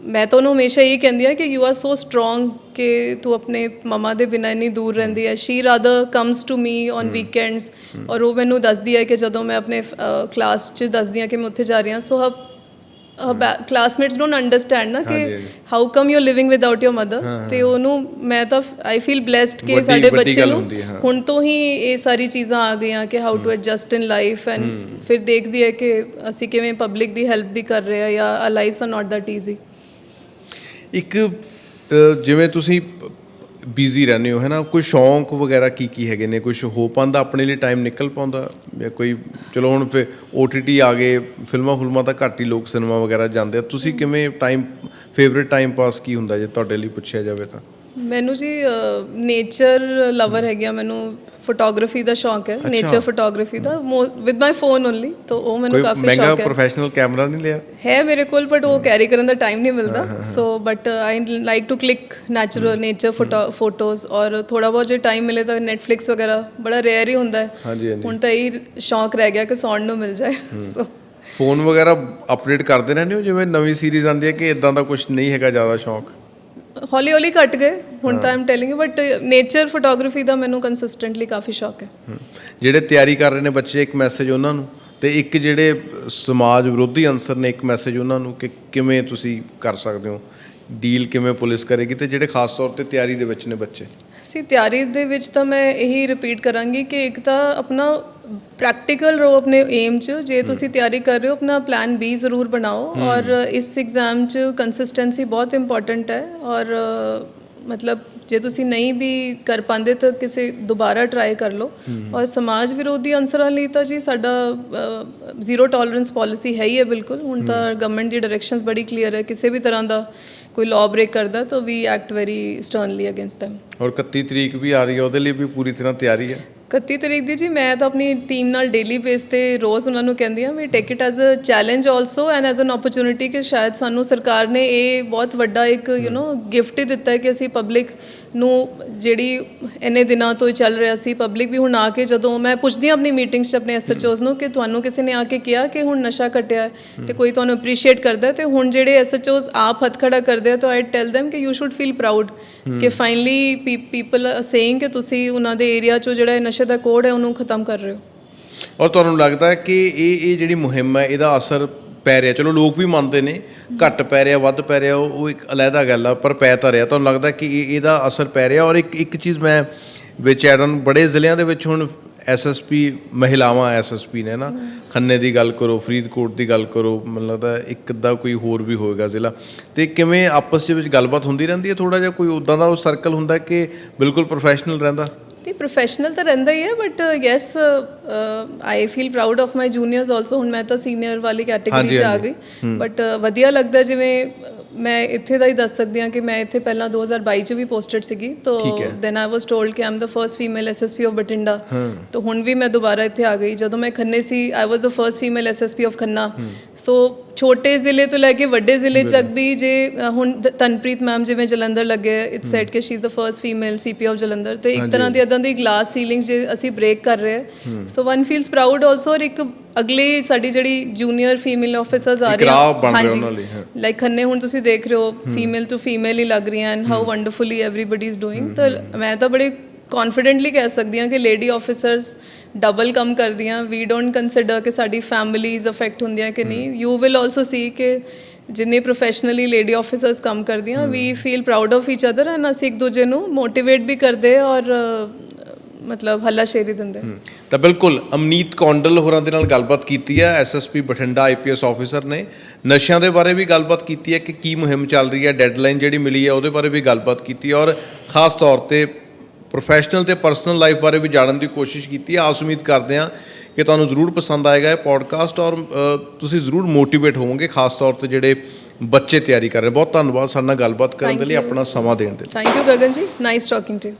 ਮੈਂ ਤਾਂ ਉਹਨੂੰ ਹਮੇਸ਼ਾ ਇਹ ਕਹਿੰਦੀ ਆ ਕਿ ਯੂ ਆਰ ਸੋ ਸਟਰੋਂਗ ਕਿ ਤੂੰ ਆਪਣੇ ਮਮਾ ਦੇ ਬਿਨਾਂ ਇੰਨੀ ਦੂਰ ਰਹਿੰਦੀ ਹੈ। She rather comes to me on weekends ਔਰ ਉਹ ਮੈਨੂੰ ਦੱਸਦੀ ਹੈ ਕਿ ਜਦੋਂ ਮੈਂ ਆਪਣੇ ਕਲਾਸ 'ਚ ਦੱਸਦੀ ਹਾਂ ਕਿ ਮੈਂ ਉੱਥੇ ਜਾ ਰਹੀ ਹਾਂ so hub classmates don't understand ਨਾ ਕਿ। How come you living without your mother ਤੇ ਉਹਨੂੰ ਮੈਂ ਤਾਂ ਆਈ ਫੀਲ ਬlesed ਕਿ ਸਾਡੇ ਬੱਚੇ ਨੂੰ। ਹੁਣ ਤੋਂ ਹੀ ਇਹ ਸਾਰੀ ਚੀਜ਼ਾਂ ਆ ਗਈਆਂ ਕਿ how to adjust in life and ਫਿਰ ਦੇਖਦੀ ਹੈ ਕਿ ਅਸੀਂ ਕਿਵੇਂ ਪਬਲਿਕ ਦੀ ਹੈਲਪ ਵੀ ਕਰ ਰਹੇ ਆ ਜਾਂ ਆ lifes are not that easy ਇੱਕ ਜਿਵੇਂ ਤੁਸੀਂ ਬਿਜ਼ੀ ਰਹਿੰਦੇ ਹੋ ਹੈ ਨਾ? ਕੋਈ ਸ਼ੌਂਕ ਵਗੈਰਾ ਕੀ ਕੀ ਹੈਗੇ ਨੇ? ਕੁਝ ਹੋ ਪਾਉਂਦਾ ਆਪਣੇ ਲਈ ਟਾਈਮ ਨਿਕਲ ਪਾਉਂਦਾ? ਜਾਂ ਕੋਈ ਚਲੋ ਹੁਣ ਫਿਰ OTT ਆ ਗਏ ਫਿਲਮਾਂ ਫੁਲਮਾਂ ਤਾਂ ਘੱਟ ਹੀ ਲੋਕ ਸਿਨੇਮਾ ਵਗੈਰਾ ਜਾਂਦੇ ਆ। ਤੁਸੀਂ ਕਿਵੇਂ ਟਾਈਮ ਫੇਵਰਿਟ ਟਾਈਮ ਪਾਸ ਕੀ ਹੁੰਦਾ ਜੇ ਤੁਹਾਡੇ ਲਈ ਪੁੱਛਿਆ ਜਾਵੇ ਤਾਂ? ਮੈਨੂੰ ਜੀ ਨੇਚਰ ਲਵਰ ਹੈਗਾ ਮੈਨੂੰ ਫੋਟੋਗ੍ਰਾਫੀ ਦਾ ਸ਼ੌਕ ਹੈ ਨੇਚਰ ਫੋਟੋਗ੍ਰਾਫੀ ਦਾ। ਵਿਦ ਮਾਈ ਫੋਨ ਓਨਲੀ ਤਾਂ ਉਹ ਮੈਨੂੰ ਕਾਫੀ ਮਹਿੰਗਾ ਸ਼ੌਕ ਹੈ। ਪ੍ਰੋਫੈਸ਼ਨਲ ਕੈਮਰਾ ਨਹੀਂ ਲਿਆ? ਹੈ ਮੇਰੇ ਕੋਲ ਬਟ ਉਹ ਕੈਰੀ ਕਰਨ ਦਾ ਟਾਈਮ ਨਹੀਂ ਮਿਲਦਾ। So but I like to click natural nature photos ਔਰ ਥੋੜਾ ਬਹੁਤ ਜੇ ਟਾਈਮ ਮਿਲੇ ਤਾਂ ਨੈਟਫਲਿਕਸ ਵਗੈਰਾ ਬੜਾ ਰੇਅਰ ਹੀ ਹੁੰਦਾ ਹੈ। ਹੁਣ ਤਾਂ ਇਹ ਸ਼ੌਕ ਰਹਿ ਗਿਆ ਕਿ ਸੌਣ ਨੂੰ ਮਿਲ ਜਾਏ। ਸੋ ਫੋਨ ਵਗੈਰਾ ਅਪਡੇਟ ਕਰਦੇ ਰਹਿੰਦੇ ਹੋ? ਜਿਵੇਂ ਨਵੀਂ ਸੀਰੀਜ਼ ਆਉਂਦੀ ਹੈ ਕਿ ਇਦਾਂ ਦਾ ਕੁਝ ਨਹੀਂ ਹੈਗਾ ਜ਼ਿਆਦਾ ਸ਼ੌਂਕ? ਹੌਲੀ ਹੌਲੀ ਘਟ ਗਏ। ਹੁਣ ਤਾਂ I'm telling you but nature photography ਦਾ ਮੈਨੂੰ ਕੰਸਿਸਟੈਂਟਲੀ ਕਾਫੀ ਸ਼ੌਕ ਹੈ। ਜਿਹੜੇ ਤਿਆਰੀ ਕਰ ਰਹੇ ਨੇ ਬੱਚੇ ਇੱਕ ਮੈਸੇਜ ਉਹਨਾਂ ਨੂੰ ਤੇ ਇੱਕ ਜਿਹੜੇ ਸਮਾਜ ਵਿਰੋਧੀ ਅੰਸਰ ਨੇ ਇੱਕ ਮੈਸੇਜ ਉਹਨਾਂ ਨੂੰ ਕਿ ਕਿਵੇਂ ਤੁਸੀਂ ਕਰ ਸਕਦੇ ਹੋ? ਡੀਲ ਕਿਵੇਂ ਪੁਲਿਸ ਕਰੇਗੀ ਤੇ ਜਿਹੜੇ ਖਾਸ ਤੌਰ ਤੇ ਤਿਆਰੀ ਦੇ ਵਿੱਚ ਨੇ ਬੱਚੇ? ਸੀ ਤਿਆਰੀ ਦੇ ਵਿੱਚ ਤਾਂ ਮੈਂ ਇਹੀ ਰਿਪੀਟ ਕਰਾਂਗੀ ਕਿ ਇੱਕ ਤਾਂ ਆਪਣਾ ਪ੍ਰੈਕਟੀਕਲ ਰਹੋ ਆਪਣੇ ਏਮ 'ਚ ਜੇ ਤੁਸੀਂ ਤਿਆਰੀ ਕਰ ਰਹੇ ਹੋ ਆਪਣਾ ਪਲਾਨ ਬੀ ਜ਼ਰੂਰ ਬਣਾਓ ਔਰ ਇਸ ਐਗਜ਼ਾਮ 'ਚ ਕੰਸਿਸਟੈਂਸੀ ਬਹੁਤ ਇੰਪੋਰਟੈਂਟ ਹੈ ਔਰ ਮਤਲਬ ਜੇ ਤੁਸੀਂ ਨਹੀਂ ਵੀ ਕਰ ਪਾਉਂਦੇ ਤਾਂ ਕਿਸੇ ਦੁਬਾਰਾ ਟਰਾਈ ਕਰ ਲਓ ਔਰ ਸਮਾਜ ਵਿਰੋਧੀ ਅੰਸਰਾਂ ਲਈ ਤਾਂ ਜੀ ਸਾਡਾ ਜ਼ੀਰੋ ਟੋਲਰੈਂਸ ਪਾਲਿਸੀ ਹੈ ਹੀ ਹੈ ਬਿਲਕੁਲ ਹੁਣ ਤਾਂ ਗਵਰਨਮੈਂਟ ਦੀ ਡਾਇਰੈਕਸ਼ਨਸ ਬੜੀ ਕਲੀਅਰ ਹੈ ਕਿਸੇ ਵੀ ਤਰ੍ਹਾਂ ਦਾ ਕੋਈ ਲਾਅ ਬ੍ਰੇਕ ਕਰਦਾ ਤਾਂ we act very sternly against them ਔਰ 31 ਤਰੀਕ ਵੀ ਆ ਰਹੀ ਹੈ ਉਹਦੇ ਲਈ ਵੀ ਪੂਰੀ ਤਰ੍ਹਾਂ ਤਿਆਰੀ ਹੈ 31 ਤਰੀਕ ਦੀ ਜੀ, ਮੈਂ ਤਾਂ ਆਪਣੀ ਟੀਮ ਨਾਲ ਡੇਲੀ ਬੇਸ ਤੇ ਰੋਜ਼ ਉਹਨਾਂ ਨੂੰ ਕਹਿੰਦੀ ਆ we take it as a challenge also and as an opportunity ਕਿ ਸ਼ਾਇਦ ਸਾਨੂੰ ਸਰਕਾਰ ਨੇ ਇਹ ਬਹੁਤ ਵੱਡਾ ਇੱਕ ਯੂ نو ਗਿਫਟ ਹੀ ਦਿੱਤਾ ਹੈ ਕਿ ਅਸੀਂ ਪਬਲਿਕ ਨੂੰ ਜਿਹੜੀ ਇੰਨੇ ਦਿਨਾਂ ਤੋਂ ਚੱਲ ਰਿਹਾ ਸੀ ਪਬਲਿਕ ਵੀ ਹੁਣ ਆ ਕੇ ਜਦੋਂ ਮੈਂ ਪੁੱਛਦੀ ਆ ਆਪਣੀ ਮੀਟਿੰਗਸ 'ਚ ਆਪਣੇ ਐਸਐਚਓਸ ਨੂੰ ਕਿ ਤੁਹਾਨੂੰ ਕਿਸੇ ਨੇ ਆ ਕੇ ਕਿਹਾ ਕਿ ਹੁਣ ਨਸ਼ਾ ਘਟਿਆ ਤੇ ਕੋਈ ਤੁਹਾਨੂੰ ਅਪਰੀਸ਼ੀਏਟ ਕਰਦਾ ਤੇ ਹੁਣ ਜਿਹੜੇ ਐਸਐਚਓਸ ਆਪ ਹੱਥ ਖੜਾ ਕਰਦੇ ਆ, ਤਾਂ ਆਈ ਟੈਲ them ਕਿ ਯੂ ਸ਼ੁਡ ਫੀਲ ਪ੍ਰਾਊਡ ਕਿ ਫਾਈਨਲੀ ਪੀਪਲ ਆਰ ਸੇਇੰਗ ਕਿ ਤੁਸੀਂ ਉਹਨਾਂ ਦੇ ਏਰੀਆ 'ਚੋਂ ਜਿਹੜਾ ਨਸ਼ਾ ਨਸ਼ੇ ਦਾ ਕੋਡ ਹੈ, ਉਹਨੂੰ ਖਤਮ ਕਰ ਰਹੇ ਹੋ। ਔਰ ਤੁਹਾਨੂੰ ਲੱਗਦਾ ਹੈ ਕਿ ਇਹ ਇਹ ਜਿਹੜੀ ਮੁਹਿੰਮ ਹੈ, ਇਹਦਾ ਅਸਰ ਪੈ ਰਿਹਾ? ਚਲੋ, ਲੋਕ ਵੀ ਮੰਨਦੇ ਨੇ, ਘੱਟ ਪੈ ਰਿਹਾ, ਵੱਧ ਪੈ ਰਿਹਾ, ਉਹ ਇੱਕ ਅਲੱਗਾ ਗੱਲ ਆ, ਪਰ ਪੈ ਤਾਂ ਰਿਹਾ। ਤੁਹਾਨੂੰ ਲੱਗਦਾ ਕਿ ਇਹ, ਇਹਦਾ ਅਸਰ ਪੈ ਰਿਹਾ? ਔਰ ਇੱਕ ਇੱਕ ਚੀਜ਼ ਮੈਂ ਵਿੱਚ ਐਡਨ ਬੜੇ ਜ਼ਿਲ੍ਹਿਆਂ ਦੇ ਵਿੱਚ ਹੁਣ ਐਸਐਸਪੀ ਮਹਿਲਾਵਾਂ ਐਸਐਸਪੀ ਨੇ ਨਾ, ਖੰਨੇ ਦੀ ਗੱਲ ਕਰੋ, ਫਰੀਦਕੋਟ ਦੀ ਗੱਲ ਕਰੋ, ਮੈਨੂੰ ਲੱਗਦਾ ਇੱਕ ਅੱਧਾ ਕੋਈ ਹੋਰ ਵੀ ਹੋਏਗਾ ਜ਼ਿਲ੍ਹਾ। ਤੇ ਕਿਵੇਂ ਆਪਸ ਦੇ ਵਿੱਚ ਗੱਲਬਾਤ ਹੁੰਦੀ ਰਹਿੰਦੀ ਹੈ? ਥੋੜਾ ਜਿਹਾ ਕੋਈ ਉਦਾਂ ਦਾ ਉਹ ਸਰਕਲ ਹੁੰਦਾ ਕਿ ਬਿਲਕੁਲ ਪ੍ਰੋਫੈਸ਼ਨਲ ਰਹਿੰਦਾ? ਤੇ ਪ੍ਰੋਫੈਸ਼ਨਲ ਤਾਂ ਰਹਿੰਦਾ ਹੀ ਹੈ but yes I feel proud of my juniors also ਹੁਣ ਮੈਂ ਤਾਂ ਸੀਨੀਅਰ ਵਾਲੀ ਕੈਟਾਗਰੀ 'ਚ ਆ ਗਈ। ਬਟ ਵਧੀਆ ਲੱਗਦਾ ਜਿਵੇਂ ਅ, ਮੈਂ ਇੱਥੇ ਦਾ ਹੀ ਦੱਸ ਸਕਦੀ ਹਾਂ ਕਿ ਮੈਂ ਇੱਥੇ ਪਹਿਲਾਂ 2022 ਚ ਵੀ ਪੋਸਟਡ ਸੀਗੀ। ਤੋ। ਦੈਨ ਆਈ ਵਾਸ ਟੋਲਡ ਕਿ I'm the first female SSP of Bathinda ਤੋ ਹੁਣ ਵੀ ਮੈਂ ਦੁਬਾਰਾ ਇੱਥੇ ਆ ਗਈ। ਜਦੋਂ ਮੈਂ ਖੰਨੇ ਸੀ I was the first female SSP of Khanna. ਸੋ ਛੋਟੇ ਜ਼ਿਲ੍ਹੇ ਤੋਂ ਲੈ ਕੇ ਵੱਡੇ ਜ਼ਿਲ੍ਹੇ ਤੱਕ ਵੀ ਜੇ ਹੁਣ ਤਨਪ੍ਰੀਤ ਮੈਮ ਜਿਵੇਂ ਜਲੰਧਰ ਲੱਗੇ ਇਟ ਸੈਡ ਕਿ she is the first female CP of Jalandhar ਤੇ ਇੱਕ ਤਰ੍ਹਾਂ ਦੀ ਇਦਾਂ ਦੀ ਗਲਾਸ ਸੀਲਿੰਗਸ ਜੇ ਅਸੀਂ ਬ੍ਰੇਕ ਕਰ ਰਹੇ ਹਾਂ। So one feels proud also ਔਰ ਇੱਕ ਅਗਲੇ ਸਾਡੀ ਜਿਹੜੀ ਜੂਨੀਅਰ ਫੀਮੇਲ ਆਫੀਸਰਸ ਆ ਰਹੇ ਰਾਹ ਬਣ ਰਿਹਾ ਉਹਨਾਂ ਲਈ, ਹਾਂ। ਲਾਈਕ ਖੰਨੇ ਹੁਣ ਤੁਸੀਂ ਦੇਖ ਰਹੇ ਹੋ ਫੀਮੇਲ ਟੂ ਫੀਮੇਲ ਹੀ ਲੱਗ ਰਹੀਆਂ and how wonderfully everybody is doing ਤਾਂ ਮੈਂ ਤਾਂ ਬੜੇ ਕੌਨਫੀਡੈਂਟਲੀ ਕਹਿ ਸਕਦੀ ਹਾਂ ਕਿ ਲੇਡੀ ਆਫੀਸਰਸ ਡਬਲ ਕੰਮ ਕਰਦੀਆਂ। ਵੀ ਡੋਨਟ ਕੰਸੀਡਰ ਕਿ ਸਾਡੀ ਫੈਮਿਲੀਜ਼ ਅਫੈਕਟ ਹੁੰਦੀਆਂ ਕਿ ਨਹੀਂ। ਯੂ ਵਿਲ ਆਲਸੋ ਸੀ ਕਿ ਜਿੰਨੇ ਪ੍ਰੋਫੈਸ਼ਨਲੀ ਲੇਡੀ ਆਫੀਸਰਸ ਕੰਮ ਕਰਦੀਆਂ we feel proud of each other and ਅਸੀਂ ਇੱਕ ਦੂਜੇ ਨੂੰ ਮੋਟੀਵੇਟ ਵੀ ਕਰਦੇ ਔਰ ਮਤਲਬ ਹੱਲਾਸ਼ੇਰੀ ਦਿੰਦੇ। ਤਾਂ ਬਿਲਕੁਲ ਅਮਨੀਤ ਕੌਂਡਲ ਹੋਰਾਂ ਦੇ ਨਾਲ ਗੱਲਬਾਤ ਕੀਤੀ ਹੈ। ਐਸਐਸਪੀ ਬਠਿੰਡਾ ਆਈਪੀਐਸ ਆਫੀਸਰ ਨੇ ਨਸ਼ਿਆਂ ਦੇ ਬਾਰੇ ਵੀ ਗੱਲਬਾਤ ਕੀਤੀ ਹੈ ਕਿ ਕੀ ਮੁਹਿੰਮ ਚੱਲ ਰਹੀ ਹੈ ਡੈਡਲਾਈਨ ਜਿਹੜੀ ਮਿਲੀ ਹੈ ਉਹਦੇ ਬਾਰੇ ਵੀ ਗੱਲਬਾਤ ਕੀਤੀ ਔਰ ਖਾਸ ਤੌਰ ਤੇ ਪ੍ਰੋਫੈਸ਼ਨਲ ਤੇ ਪਰਸਨਲ ਲਾਈਫ ਬਾਰੇ ਵੀ ਜਾਣਨ ਦੀ ਕੋਸ਼ਿਸ਼ ਕੀਤੀ ਹੈ। ਆਸ ਉਮੀਦ ਕਰਦੇ ਹਾਂ ਕਿ ਤੁਹਾਨੂੰ ਜ਼ਰੂਰ ਪਸੰਦ ਆਏਗਾ ਇਹ ਪੋਡਕਾਸਟ ਔਰ ਤੁਸੀਂ ਜ਼ਰੂਰ ਮੋਟੀਵੇਟ ਹੋਵੋਗੇ ਖਾਸ ਤੌਰ ਤੇ ਜਿਹੜੇ ਬੱਚੇ ਤਿਆਰੀ ਕਰ ਰਹੇ ਬਹੁਤ ਧੰਨਵਾਦ ਸਾਡੇ ਨਾਲ ਗੱਲਬਾਤ ਕਰਨ ਦੇ ਲਈ. ਆਪਣਾ ਸਮਾਂ ਦੇਣ ਦੇ ਲਈ। ਥੈਂਕ ਯੂ ਗਗਨ ਜੀ. Nice talking to